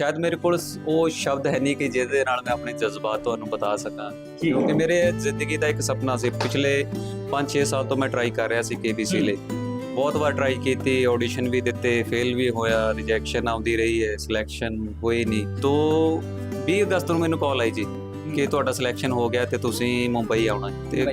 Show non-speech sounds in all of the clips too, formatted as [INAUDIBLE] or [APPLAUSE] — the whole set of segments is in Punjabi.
ਸ਼ਾਇਦ ਮੇਰੇ ਕੋਲ ਉਹ ਸ਼ਬਦ ਹੈ ਨਹੀਂ ਕਿ ਜਿਹਦੇ ਨਾਲ ਮੈਂ ਆਪਣੇ ਜਜ਼ਬਾਤ ਤੁਹਾਨੂੰ ਬਤਾ ਸਕਾਂ। ਕਿਉਂਕਿ ਮੇਰੇ ਜ਼ਿੰਦਗੀ ਦਾ ਇੱਕ ਸੁਪਨਾ ਸੀ। ਪਿਛਲੇ 5-6 ਸਾਲ ਤੋਂ ਮੈਂ ਟਰਾਈ ਕਰ ਰਿਹਾ ਸੀ ਹੂੰ। ਲਈ। ਬਹੁਤ ਵਾਰ ਟਰਾਈ ਕੀਤੀ ਆਡੀਸ਼ਨ ਵੀ ਦਿੱਤੇ ਫੇਲ ਵੀ ਹੋਇਆ ਰਿਜੈਕਸ਼ਨ ਆਉਂਦੀ ਰਹੀ ਹੈ ਸਿਲੈਕਸ਼ਨ ਹੋਈ ਨਹੀਂ। ਤੋਂ 20 ਅਗਸਤ ਨੂੰ ਮੈਨੂੰ ਕਾਲ ਆਈ ਜੀ ਕਿ ਤੁਹਾਡਾ ਸਿਲੈਕਸ਼ਨ ਹੋ ਗਿਆ ਤੇ ਤੁਸੀਂ ਮੁੰਬਈ ਆਉਣਾ। ਤੇ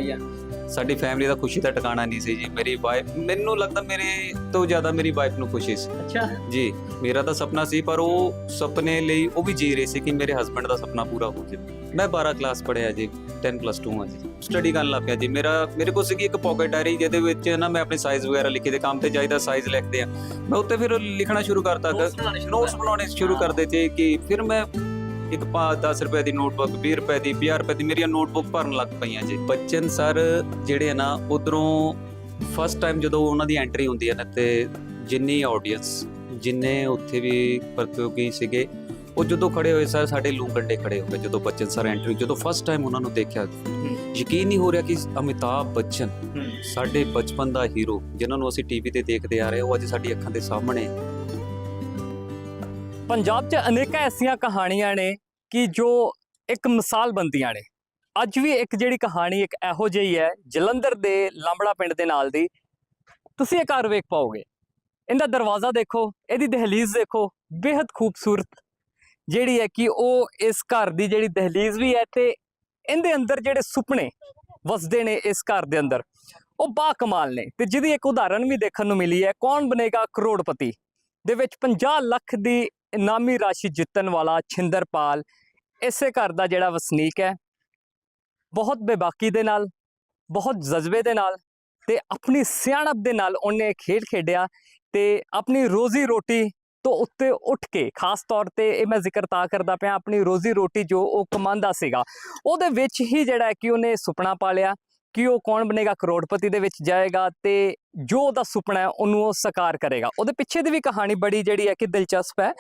ਸਾਡੀ ਫੈਮਿਲੀ ਦਾ ਖੁਸ਼ੀ ਦਾ ਟਿਕਾਣਾ ਨਹੀਂ ਸੀ ਜੀ ਮੇਰੀ ਵਾਈਫ ਮੈਨੂੰ ਲੱਗਦਾ ਮੇਰੇ ਤੋਂ ਜ਼ਿਆਦਾ ਮੇਰੀ ਵਾਈਫ ਨੂੰ ਖੁਸ਼ੀ ਸੀ। ਅੱਛਾ। ਜੀ ਮੇਰਾ ਤਾਂ ਸੁਪਨਾ ਸੀ ਪਰ ਉਹ ਸੁਪਨੇ ਲਈ ਉਹ ਵੀ ਜੀ ਰਹੇ ਸੀ ਕਿ ਮੇਰੇ ਹਸਬੰਡ ਦਾ ਸੁਪਨਾ ਪੂਰਾ ਹੋ ਜਾਵੇ। ਮੈਂ 12 ਕਲਾਸ ਪੜ੍ਹਿਆ ਜੀ 10 ਪਲੱਸ 2 ਹਾਂ ਜੀ। ਸਟੱਡੀ ਕਰਨ ਲੱਗ ਪਿਆ ਜੀ ਮੇਰਾ ਮੇਰੇ ਕੋਲ ਸੀਗੀ ਇੱਕ ਪਾਕਟ ਡਾਇਰੀ ਜਿਹਦੇ ਵਿੱਚ ਨਾ ਮੈਂ ਆਪਣੇ ਸਾਈਜ਼ ਵਗੈਰਾ ਲਿਖੇ ਦੇ ਕੰਮ ਤੇ ਜਾਈਦਾ ਸਾਈਜ਼ ਲਿਖਦੇ ਆ। ਮੈਂ ਉੱਤੇ ਫਿਰ ਲਿਖਣਾ ਸ਼ੁਰੂ ਕਰਤਾ। ਨੋਟਸ ਬਣਾਉਣੇ ਸ਼ੁਰੂ ਕਰ ਦਿੱਤੇ ਕਿ ਫਿਰ ਮੈਂ ਇੱਕ ਪਾ 10 ਰੁਪਏ ਦੀ ਨੋਟਬੁੱਕ 20 ਰੁਪਏ ਦੀ 50 ਰੁਪਏ ਦੀ ਮੇਰੀਆਂ ਨੋਟਬੁੱਕ ਭਰਨ ਲੱਗ ਪਈਆਂ ਜੀ ਬੱਚਨ ਸਰ ਜਿਹੜੇ ਆ ਨਾ ਉਧਰੋਂ ਫਸਟ ਟਾਈਮ ਜਦੋਂ ਉਹਨਾਂ ਦੀ ਐਂਟਰੀ ਹੁੰਦੀ ਹੈ ਨਾ ਤੇ ਜਿੰਨੀ ਆਡੀਅנס ਜਿੰਨੇ ਉੱਥੇ ਵੀ ਪ੍ਰਤੀਯੋਗੀ ਸੀਗੇ ਉਹ ਜਦੋਂ ਖੜੇ ਹੋਏ ਸਰ ਸਾਡੇ ਲੂ ਕੰਡੇ ਖੜੇ ਹੋ ਗਏ ਜਦੋਂ ਬੱਚਨ ਸਰ ਐਂਟਰੀ ਜਦੋਂ ਫਸਟ ਟਾਈਮ ਉਹਨਾਂ ਨੂੰ ਦੇਖਿਆ ਯਕੀਨ ਨਹੀਂ ਹੋ ਰਿਹਾ ਕਿ ਅਮਿਤਾਭ ਬੱਚਨ ਸਾਡੇ ਬਚਪਨ ਦਾ ਹੀਰੋ ਜਿਨ੍ਹਾਂ ਨੂੰ ਅਸੀਂ ਟੀਵੀ ਤੇ ਦੇਖਦੇ ਆ ਰਹੇ ਉਹ ਅੱਜ ਸਾਡੀ ਅੱਖਾਂ ਦੇ ਸਾਹਮਣੇ। ਪੰਜਾਬ 'ਚ ਅਨੇਕਾਂ ਐਸੀਆਂ ਕਹਾਣੀਆਂ ਨੇ ਕਿ ਜੋ ਇੱਕ ਮਿਸਾਲ ਬੰਦੀਆਂ ਨੇ। ਅੱਜ ਵੀ ਇੱਕ ਜਿਹੜੀ ਕਹਾਣੀ ਇੱਕ ਇਹੋ ਜਿਹੀ ਹੈ, ਜਲੰਧਰ ਦੇ ਲਾਂਬੜਾ ਪਿੰਡ ਦੇ ਨਾਲ ਦੀ। ਤੁਸੀਂ ਇਹ ਘਰ ਵੇਖ ਪਾਓਗੇ। ਇਹਦਾ ਦਰਵਾਜ਼ਾ ਦੇਖੋ, ਇਹਦੀ ਦਹਲੀਜ਼ ਦੇਖੋ ਬੇहद ਖੂਬਸੂਰਤ ਜਿਹੜੀ ਹੈ ਕਿ ਉਹ ਇਸ ਘਰ ਦੀ ਜਿਹੜੀ ਦਹਲੀਜ਼ ਵੀ ਹੈ ਤੇ ਇਹਦੇ ਅੰਦਰ ਜਿਹੜੇ ਸੁਪਨੇ ਵਸਦੇ ਨੇ ਇਸ ਘਰ ਦੇ ਅੰਦਰ, ਉਹ ਬਾ ਕਮਾਲ ਨੇ। ਤੇ ਜਿਹਦੀ ਇੱਕ ਉਦਾਹਰਨ ਵੀ ਦੇਖਣ ਨੂੰ ਮਿਲੀ ਹੈ, ਕੌਣ ਬਨੇਗਾ ਕਰੋੜਪਤੀ? ਦੇ ਵਿੱਚ 50 ਲੱਖ ਦੀ ਇਨਾਮੀ ਰਾਸ਼ੀ ਜਿੱਤਣ ਵਾਲਾ ਛਿੰਦਰਪਾਲ ਇਸੇ ਘਰ ਦਾ ਜਿਹੜਾ ਵਸਨੀਕ ਹੈ। ਬਹੁਤ ਬੇਬਾਕੀ ਦੇ ਨਾਲ, ਬਹੁਤ ਜਜ਼ਬੇ ਦੇ ਨਾਲ ਤੇ ਆਪਣੀ ਸਿਆਣਪ ਦੇ ਨਾਲ ਉਹਨੇ ਖੇਡ ਖੇਡਿਆ ਤੇ ਆਪਣੀ ਰੋਜ਼ੀ ਰੋਟੀ ਤੋਂ ਉੱਤੇ ਉੱਠ ਕੇ, ਖਾਸ ਤੌਰ ਤੇ ਇਹ ਮੈਂ ਜ਼ਿਕਰ ਤਾਂ ਕਰਦਾ ਪਿਆ ਆਪਣੀ ਰੋਜ਼ੀ ਰੋਟੀ ਜੋ ਉਹ ਕਮਾਉਂਦਾ ਸੀਗਾ, ਉਹਦੇ ਵਿੱਚ ਹੀ ਜਿਹੜਾ ਹੈ ਕਿ ਉਹਨੇ ਸੁਪਨਾ ਪਾਲਿਆ ਕਿ ਉਹ ਕੌਣ ਬਣੇਗਾ? ਕਰੋੜਪਤੀ ਦੇ ਵਿੱਚ ਜਾਏਗਾ ਤੇ ਜੋ ਉਹਦਾ ਸੁਪਨਾ ਹੈ, ਉਹਨੂੰ ਉਹ ਸਾਕਾਰ ਕਰੇਗਾ। ਉਹਦੇ ਪਿੱਛੇ ਦੀ ਵੀ ਕਹਾਣੀ ਬੜੀ ਜਿਹੜੀ ਹੈ ਕਿ ਦਿਲਚਸਪ ਹੈ।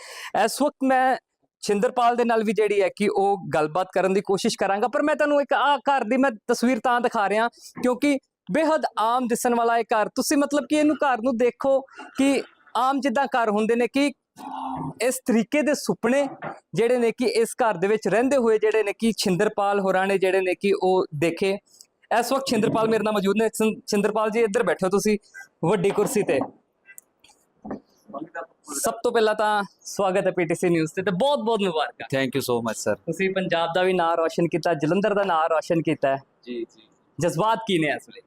ਇਸ ਵਕਤ ਮੈਂ ਛਿੰਦਰਪਾਲ ਦੇ ਨਾਲ ਵੀ ਜਿਹੜੀ ਹੈ ਕਿ ਉਹ ਗੱਲਬਾਤ ਕਰਨ ਦੀ ਕੋਸ਼ਿਸ਼ ਕਰਾਂਗਾ, ਪਰ ਮੈਂ ਤੁਹਾਨੂੰ ਇੱਕ ਆ ਘਰ ਦੀ ਮੈਂ ਤਸਵੀਰ ਤਾਂ ਦਿਖਾ ਰਿਹਾ, ਕਿਉਂਕਿ ਬੇहद ਆਮ ਦਿਸਣ ਵਾਲਾ ਇਹ ਘਰ। ਤੁਸੀਂ ਮਤਲਬ ਕਿ ਇਹਨੂੰ ਘਰ ਨੂੰ ਦੇਖੋ ਕਿ ਆਮ ਜਿੱਦਾਂ ਘਰ ਹੁੰਦੇ ਨੇ ਕਿ ਇਸ ਤਰੀਕੇ ਦੇ ਸੁਪਨੇ ਜਿਹੜੇ ਨੇ ਕਿ ਇਸ ਘਰ ਦੇ ਵਿੱਚ ਰਹਿੰਦੇ ਹੋਏ ਜਿਹੜੇ ਨੇ ਕਿ ਛਿੰਦਰਪਾਲ ਹੋਰਾਂ ਨੇ ਜਿਹੜੇ ਨੇ ਕਿ ਉਹ ਦੇਖੇ। ਇਸ ਵਕਤ ਛਿੰਦਰਪਾਲ ਮੇਰੇ ਨਾਲ ਮੌਜੂਦ ਨੇ। ਛਿੰ- ਛਿੰਦਰਪਾਲ ਜੀ ਇੱਧਰ ਬੈਠੋ ਤੁਸੀਂ ਵੱਡੀ ਕੁਰਸੀ ਤੇ। ਸਭ ਤੋਂ ਪਹਿਲਾਂ ਤਾਂ ਸਵਾਗਤ ਹੈ ਪੀਟੀਸੀ ਨਿਊਜ਼ ਤੇ ਤੇ ਬਹੁਤ ਬਹੁਤ ਮੁਬਾਰਕਾਂ। Thank you so much sir ਤੁਸੀਂ ਪੰਜਾਬ ਦਾ ਵੀ ਨਾਮ ਰੌਸ਼ਨ ਕੀਤਾ ਜਲੰਧਰ ਦਾ ਨਾਮ ਰੌਸ਼ਨ ਕੀਤਾ ਹੈ। ਜੀ ਜੀ। ਜਜ਼ਬਾਤ ਕੀ ਨੇ ਇਸ ਵੇਲੇ?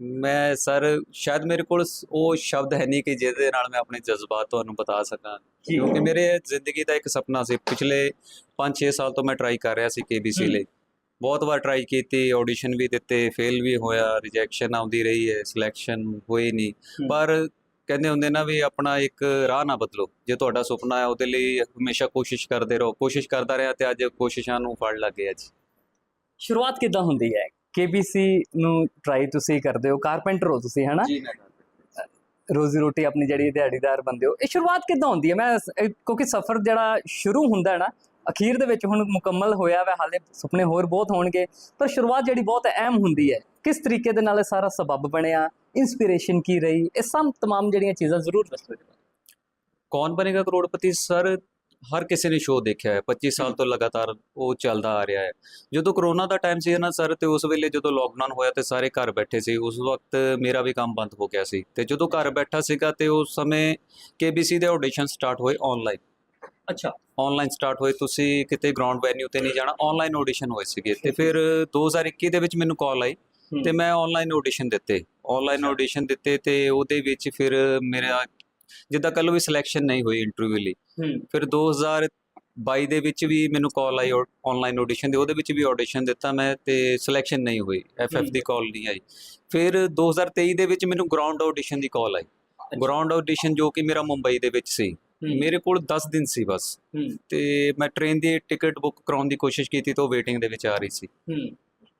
ਮੈਂ ਸਰ ਸ਼ਾਇਦ ਮੇਰੇ ਕੋਲ ਸ- ਉਹ ਸ਼ਬਦ ਹੈ ਨਹੀਂ ਕਿ ਜਿਹਦੇ ਨਾਲ ਮੈਂ ਆਪਣੇ ਜਜ਼ਬਾਤ ਤੁਹਾਨੂੰ ਬਤਾ ਸਕਾਂ। ਕਿਉਂਕਿ ਮੇਰੇ ਜ਼ਿੰਦਗੀ ਦਾ ਇੱਕ ਸੁਪਨਾ ਸੀ। ਪਿਛਲੇ 5-6 ਸਾਲ ਤੋਂ ਮੈਂ ਟਰਾਈ ਕਰ ਰਿਹਾ ਸੀ ਹੂੰ। ਲਈ। ਬਹੁਤ ਵਾਰ ਟਰਾਈ ਕੀਤੀ ਆਡੀਸ਼ਨ ਵੀ ਦਿੱਤੇ ਫੇਲ ਵੀ ਹੋਇਆ ਰਿਜੈਕਸ਼ਨ ਆਉਂਦੀ ਰਹੀ ਹੈ ਸਿਲੈਕਸ਼ਨ ਹੋਈ ਨਹੀਂ। ਪਰ ਕਹਿੰਦੇ ਹੁੰਦੇ ਨਾ ਵੀ ਆਪਣਾ ਇੱਕ ਰਾਹ ਨਾ ਬਦਲੋ। ਜੇ ਤੁਹਾਡਾ ਸੁਪਨਾ ਹੈ ਉਹਦੇ ਲਈ ਹਮੇਸ਼ਾ ਕੋਸ਼ਿਸ਼ ਕਰਦੇ ਰਹੋ। ਕੋਸ਼ਿਸ਼ ਕਰਦਾ ਰਿਹਾ ਤੇ ਅੱਜ ਕੋਸ਼ਿਸ਼ਾਂ ਨੂੰ ਫੜ ਲੱਗੇ ਅੱਜ ਸ਼ੁਰੂਆਤ ਕਿੱਦਾਂ ਹੁੰਦੀ ਹੈ? KBC ਨੂੰ ਟਰਾਈ ਤੁਸੀਂ ਕਰਦੇ ਹੋ ਕਾਰਪੈਂਟਰ ਹੋ ਤੁਸੀਂ ਹਨਾ? ਜੀ ਮੈਂ ਰੋਜ਼ੀ ਰੋਟੀ ਆਪਣੀ ਜਿਹੜੀ ਦਿਹਾੜੀਦਾਰ ਬੰਦੇ ਹੋ ਇਹ ਸ਼ੁਰੂਆਤ ਕਿੱਦਾਂ ਹੁੰਦੀ ਹੈ? ਮੈਂ ਕਿਉਂਕਿ ਸਫ਼ਰ ਜਿਹੜਾ ਸ਼ੁਰੂ ਹੁੰਦਾ ਹੈ ਨਾ ਅਖੀਰ ਦੇ ਵਿੱਚ ਹੁਣ ਮੁਕੰਮਲ ਹੋਇਆ ਵਾ, ਹਾਲੇ ਸੁਪਨੇ ਹੋਰ ਬਹੁਤ ਹੋਣਗੇ, ਪਰ ਸ਼ੁਰੂਆਤ ਜਿਹੜੀ ਬਹੁਤ ਅਹਿਮ ਹੁੰਦੀ ਹੈ, ਕਿਸ ਤਰੀਕੇ ਦੇ ਨਾਲ ਇਹ ਸਾਰਾ ਸਬਬ ਬਣਿਆ ਇਨਸਪੀਰੇਸ਼ਨ ਕੀ ਰਹੀ, ਇਹ ਸਭ ਤਮਾਮ ਜਿਹੜੀਆਂ ਚੀਜ਼ਾਂ ਜ਼ਰੂਰ ਦੱਸੋ ਕੌਣ ਬਣੇਗਾ ਕਰੋੜਪਤੀ? ਸਰ, ਹਰ ਕਿਸੇ ਨੇ ਸ਼ੋਅ ਦੇਖਿਆ ਹੈ 25 ਸਾਲ ਤੋਂ ਲਗਾਤਾਰ ਉਹ ਚੱਲਦਾ ਆ ਰਿਹਾ ਹੈ। ਜਦੋਂ ਕਰੋਨਾ ਦਾ ਟਾਈਮ ਸੀ ਨਾ ਸਰ, ਤੇ ਉਸ ਵੇਲੇ ਜਦੋਂ ਲੋਕਡਾਊਨ ਹੋਇਆ ਤੇ ਸਾਰੇ ਘਰ ਬੈਠੇ ਸੀ, ਉਸ ਵਕਤ ਮੇਰਾ ਵੀ ਕੰਮ ਬੰਦ ਹੋ ਗਿਆ ਸੀ। ਤੇ ਜਦੋਂ ਘਰ ਬੈਠਾ ਸੀਗਾ ਤੇ ਉਸ ਸਮੇਂ ਕੇਬੀਸੀ ਦੇ ਆਡੀਸ਼ਨ ਸਟਾਰਟ ਹੋਏ ਆਨਲਾਈਨ ਅੱਛਾ। ਆਨਲਾਈਨ ਸਟਾਰਟ ਹੋਏ ਤੁਸੀਂ ਕਿਤੇ ਗਰਾਊਂਡ ਵੈਨਿਊ ਤੇ ਨਹੀਂ ਜਾਣਾ ਆਨਲਾਈਨ ਆਡੀਸ਼ਨ ਹੋਏ ਸੀਗੇ। ਤੇ ਫਿਰ 2021 ਦੇ ਵਿੱਚ ਮੈਨੂੰ ਕਾਲ ਆਈ। ਤੇ ਮੈਂ ਆਨਲਾਈਨ ਆਡੀਸ਼ਨ ਦਿੱਤੇ। ਆਨਲਾਈਨ। ਆਡੀਸ਼ਨ ਦਿੱਤੇ ਤੇ ਉਹਦੇ ਵਿੱਚ ਫਿਰ ਮੇਰਾ ਜਿੱਦਾਂ ਕੱਲ ਵੀ ਸਿਲੈਕਸ਼ਨ ਨਹੀਂ ਹੋਈ ਇੰਟਰਵਿਊ ਲਈ। ਫਿਰ 2022 ਦੇ ਵਿੱਚ ਵੀ ਮੈਨੂੰ ਕਾਲ ਆਈ ਆਨਲਾਈਨ ਆਡੀਸ਼ਨ ਦੀ। ਉਹਦੇ ਵਿੱਚ ਵੀ ਆਡੀਸ਼ਨ ਦਿੱਤਾ ਮੈਂ ਤੇ ਸਿਲੈਕਸ਼ਨ ਨਹੀਂ ਹੋਈ। ਐਫਐਫ। ਦੀ ਕਾਲ ਨਹੀਂ ਆਈ। ਫਿਰ 2023 ਦੇ ਵਿੱਚ ਮੈਨੂੰ ਗਰਾਊਂਡ ਆਡੀਸ਼ਨ ਦੀ ਕਾਲ ਆਈ। ਗਰਾਊਂਡ ਆਡੀਸ਼ਨ ਜੋ ਕਿ ਮੇਰਾ ਮੁੰਬਈ ਦੇ ਵਿੱਚ ਸੀ। ਮੇਰੇ ਕੋਲ 10 ਦਿਨ ਸੀ ਬਸ। ਤੇ ਮੈਂ ਟ੍ਰੇਨ ਦੀ ਟਿਕਟ ਬੁੱਕ ਕਰਾਉਣ ਦੀ ਕੋਸ਼ਿਸ਼ ਕੀਤੀ ਤਾਂ ਉਹ ਵੇਟਿੰਗ ਦੇ ਵਿੱਚ ਆ ਰਹੀ ਸੀ।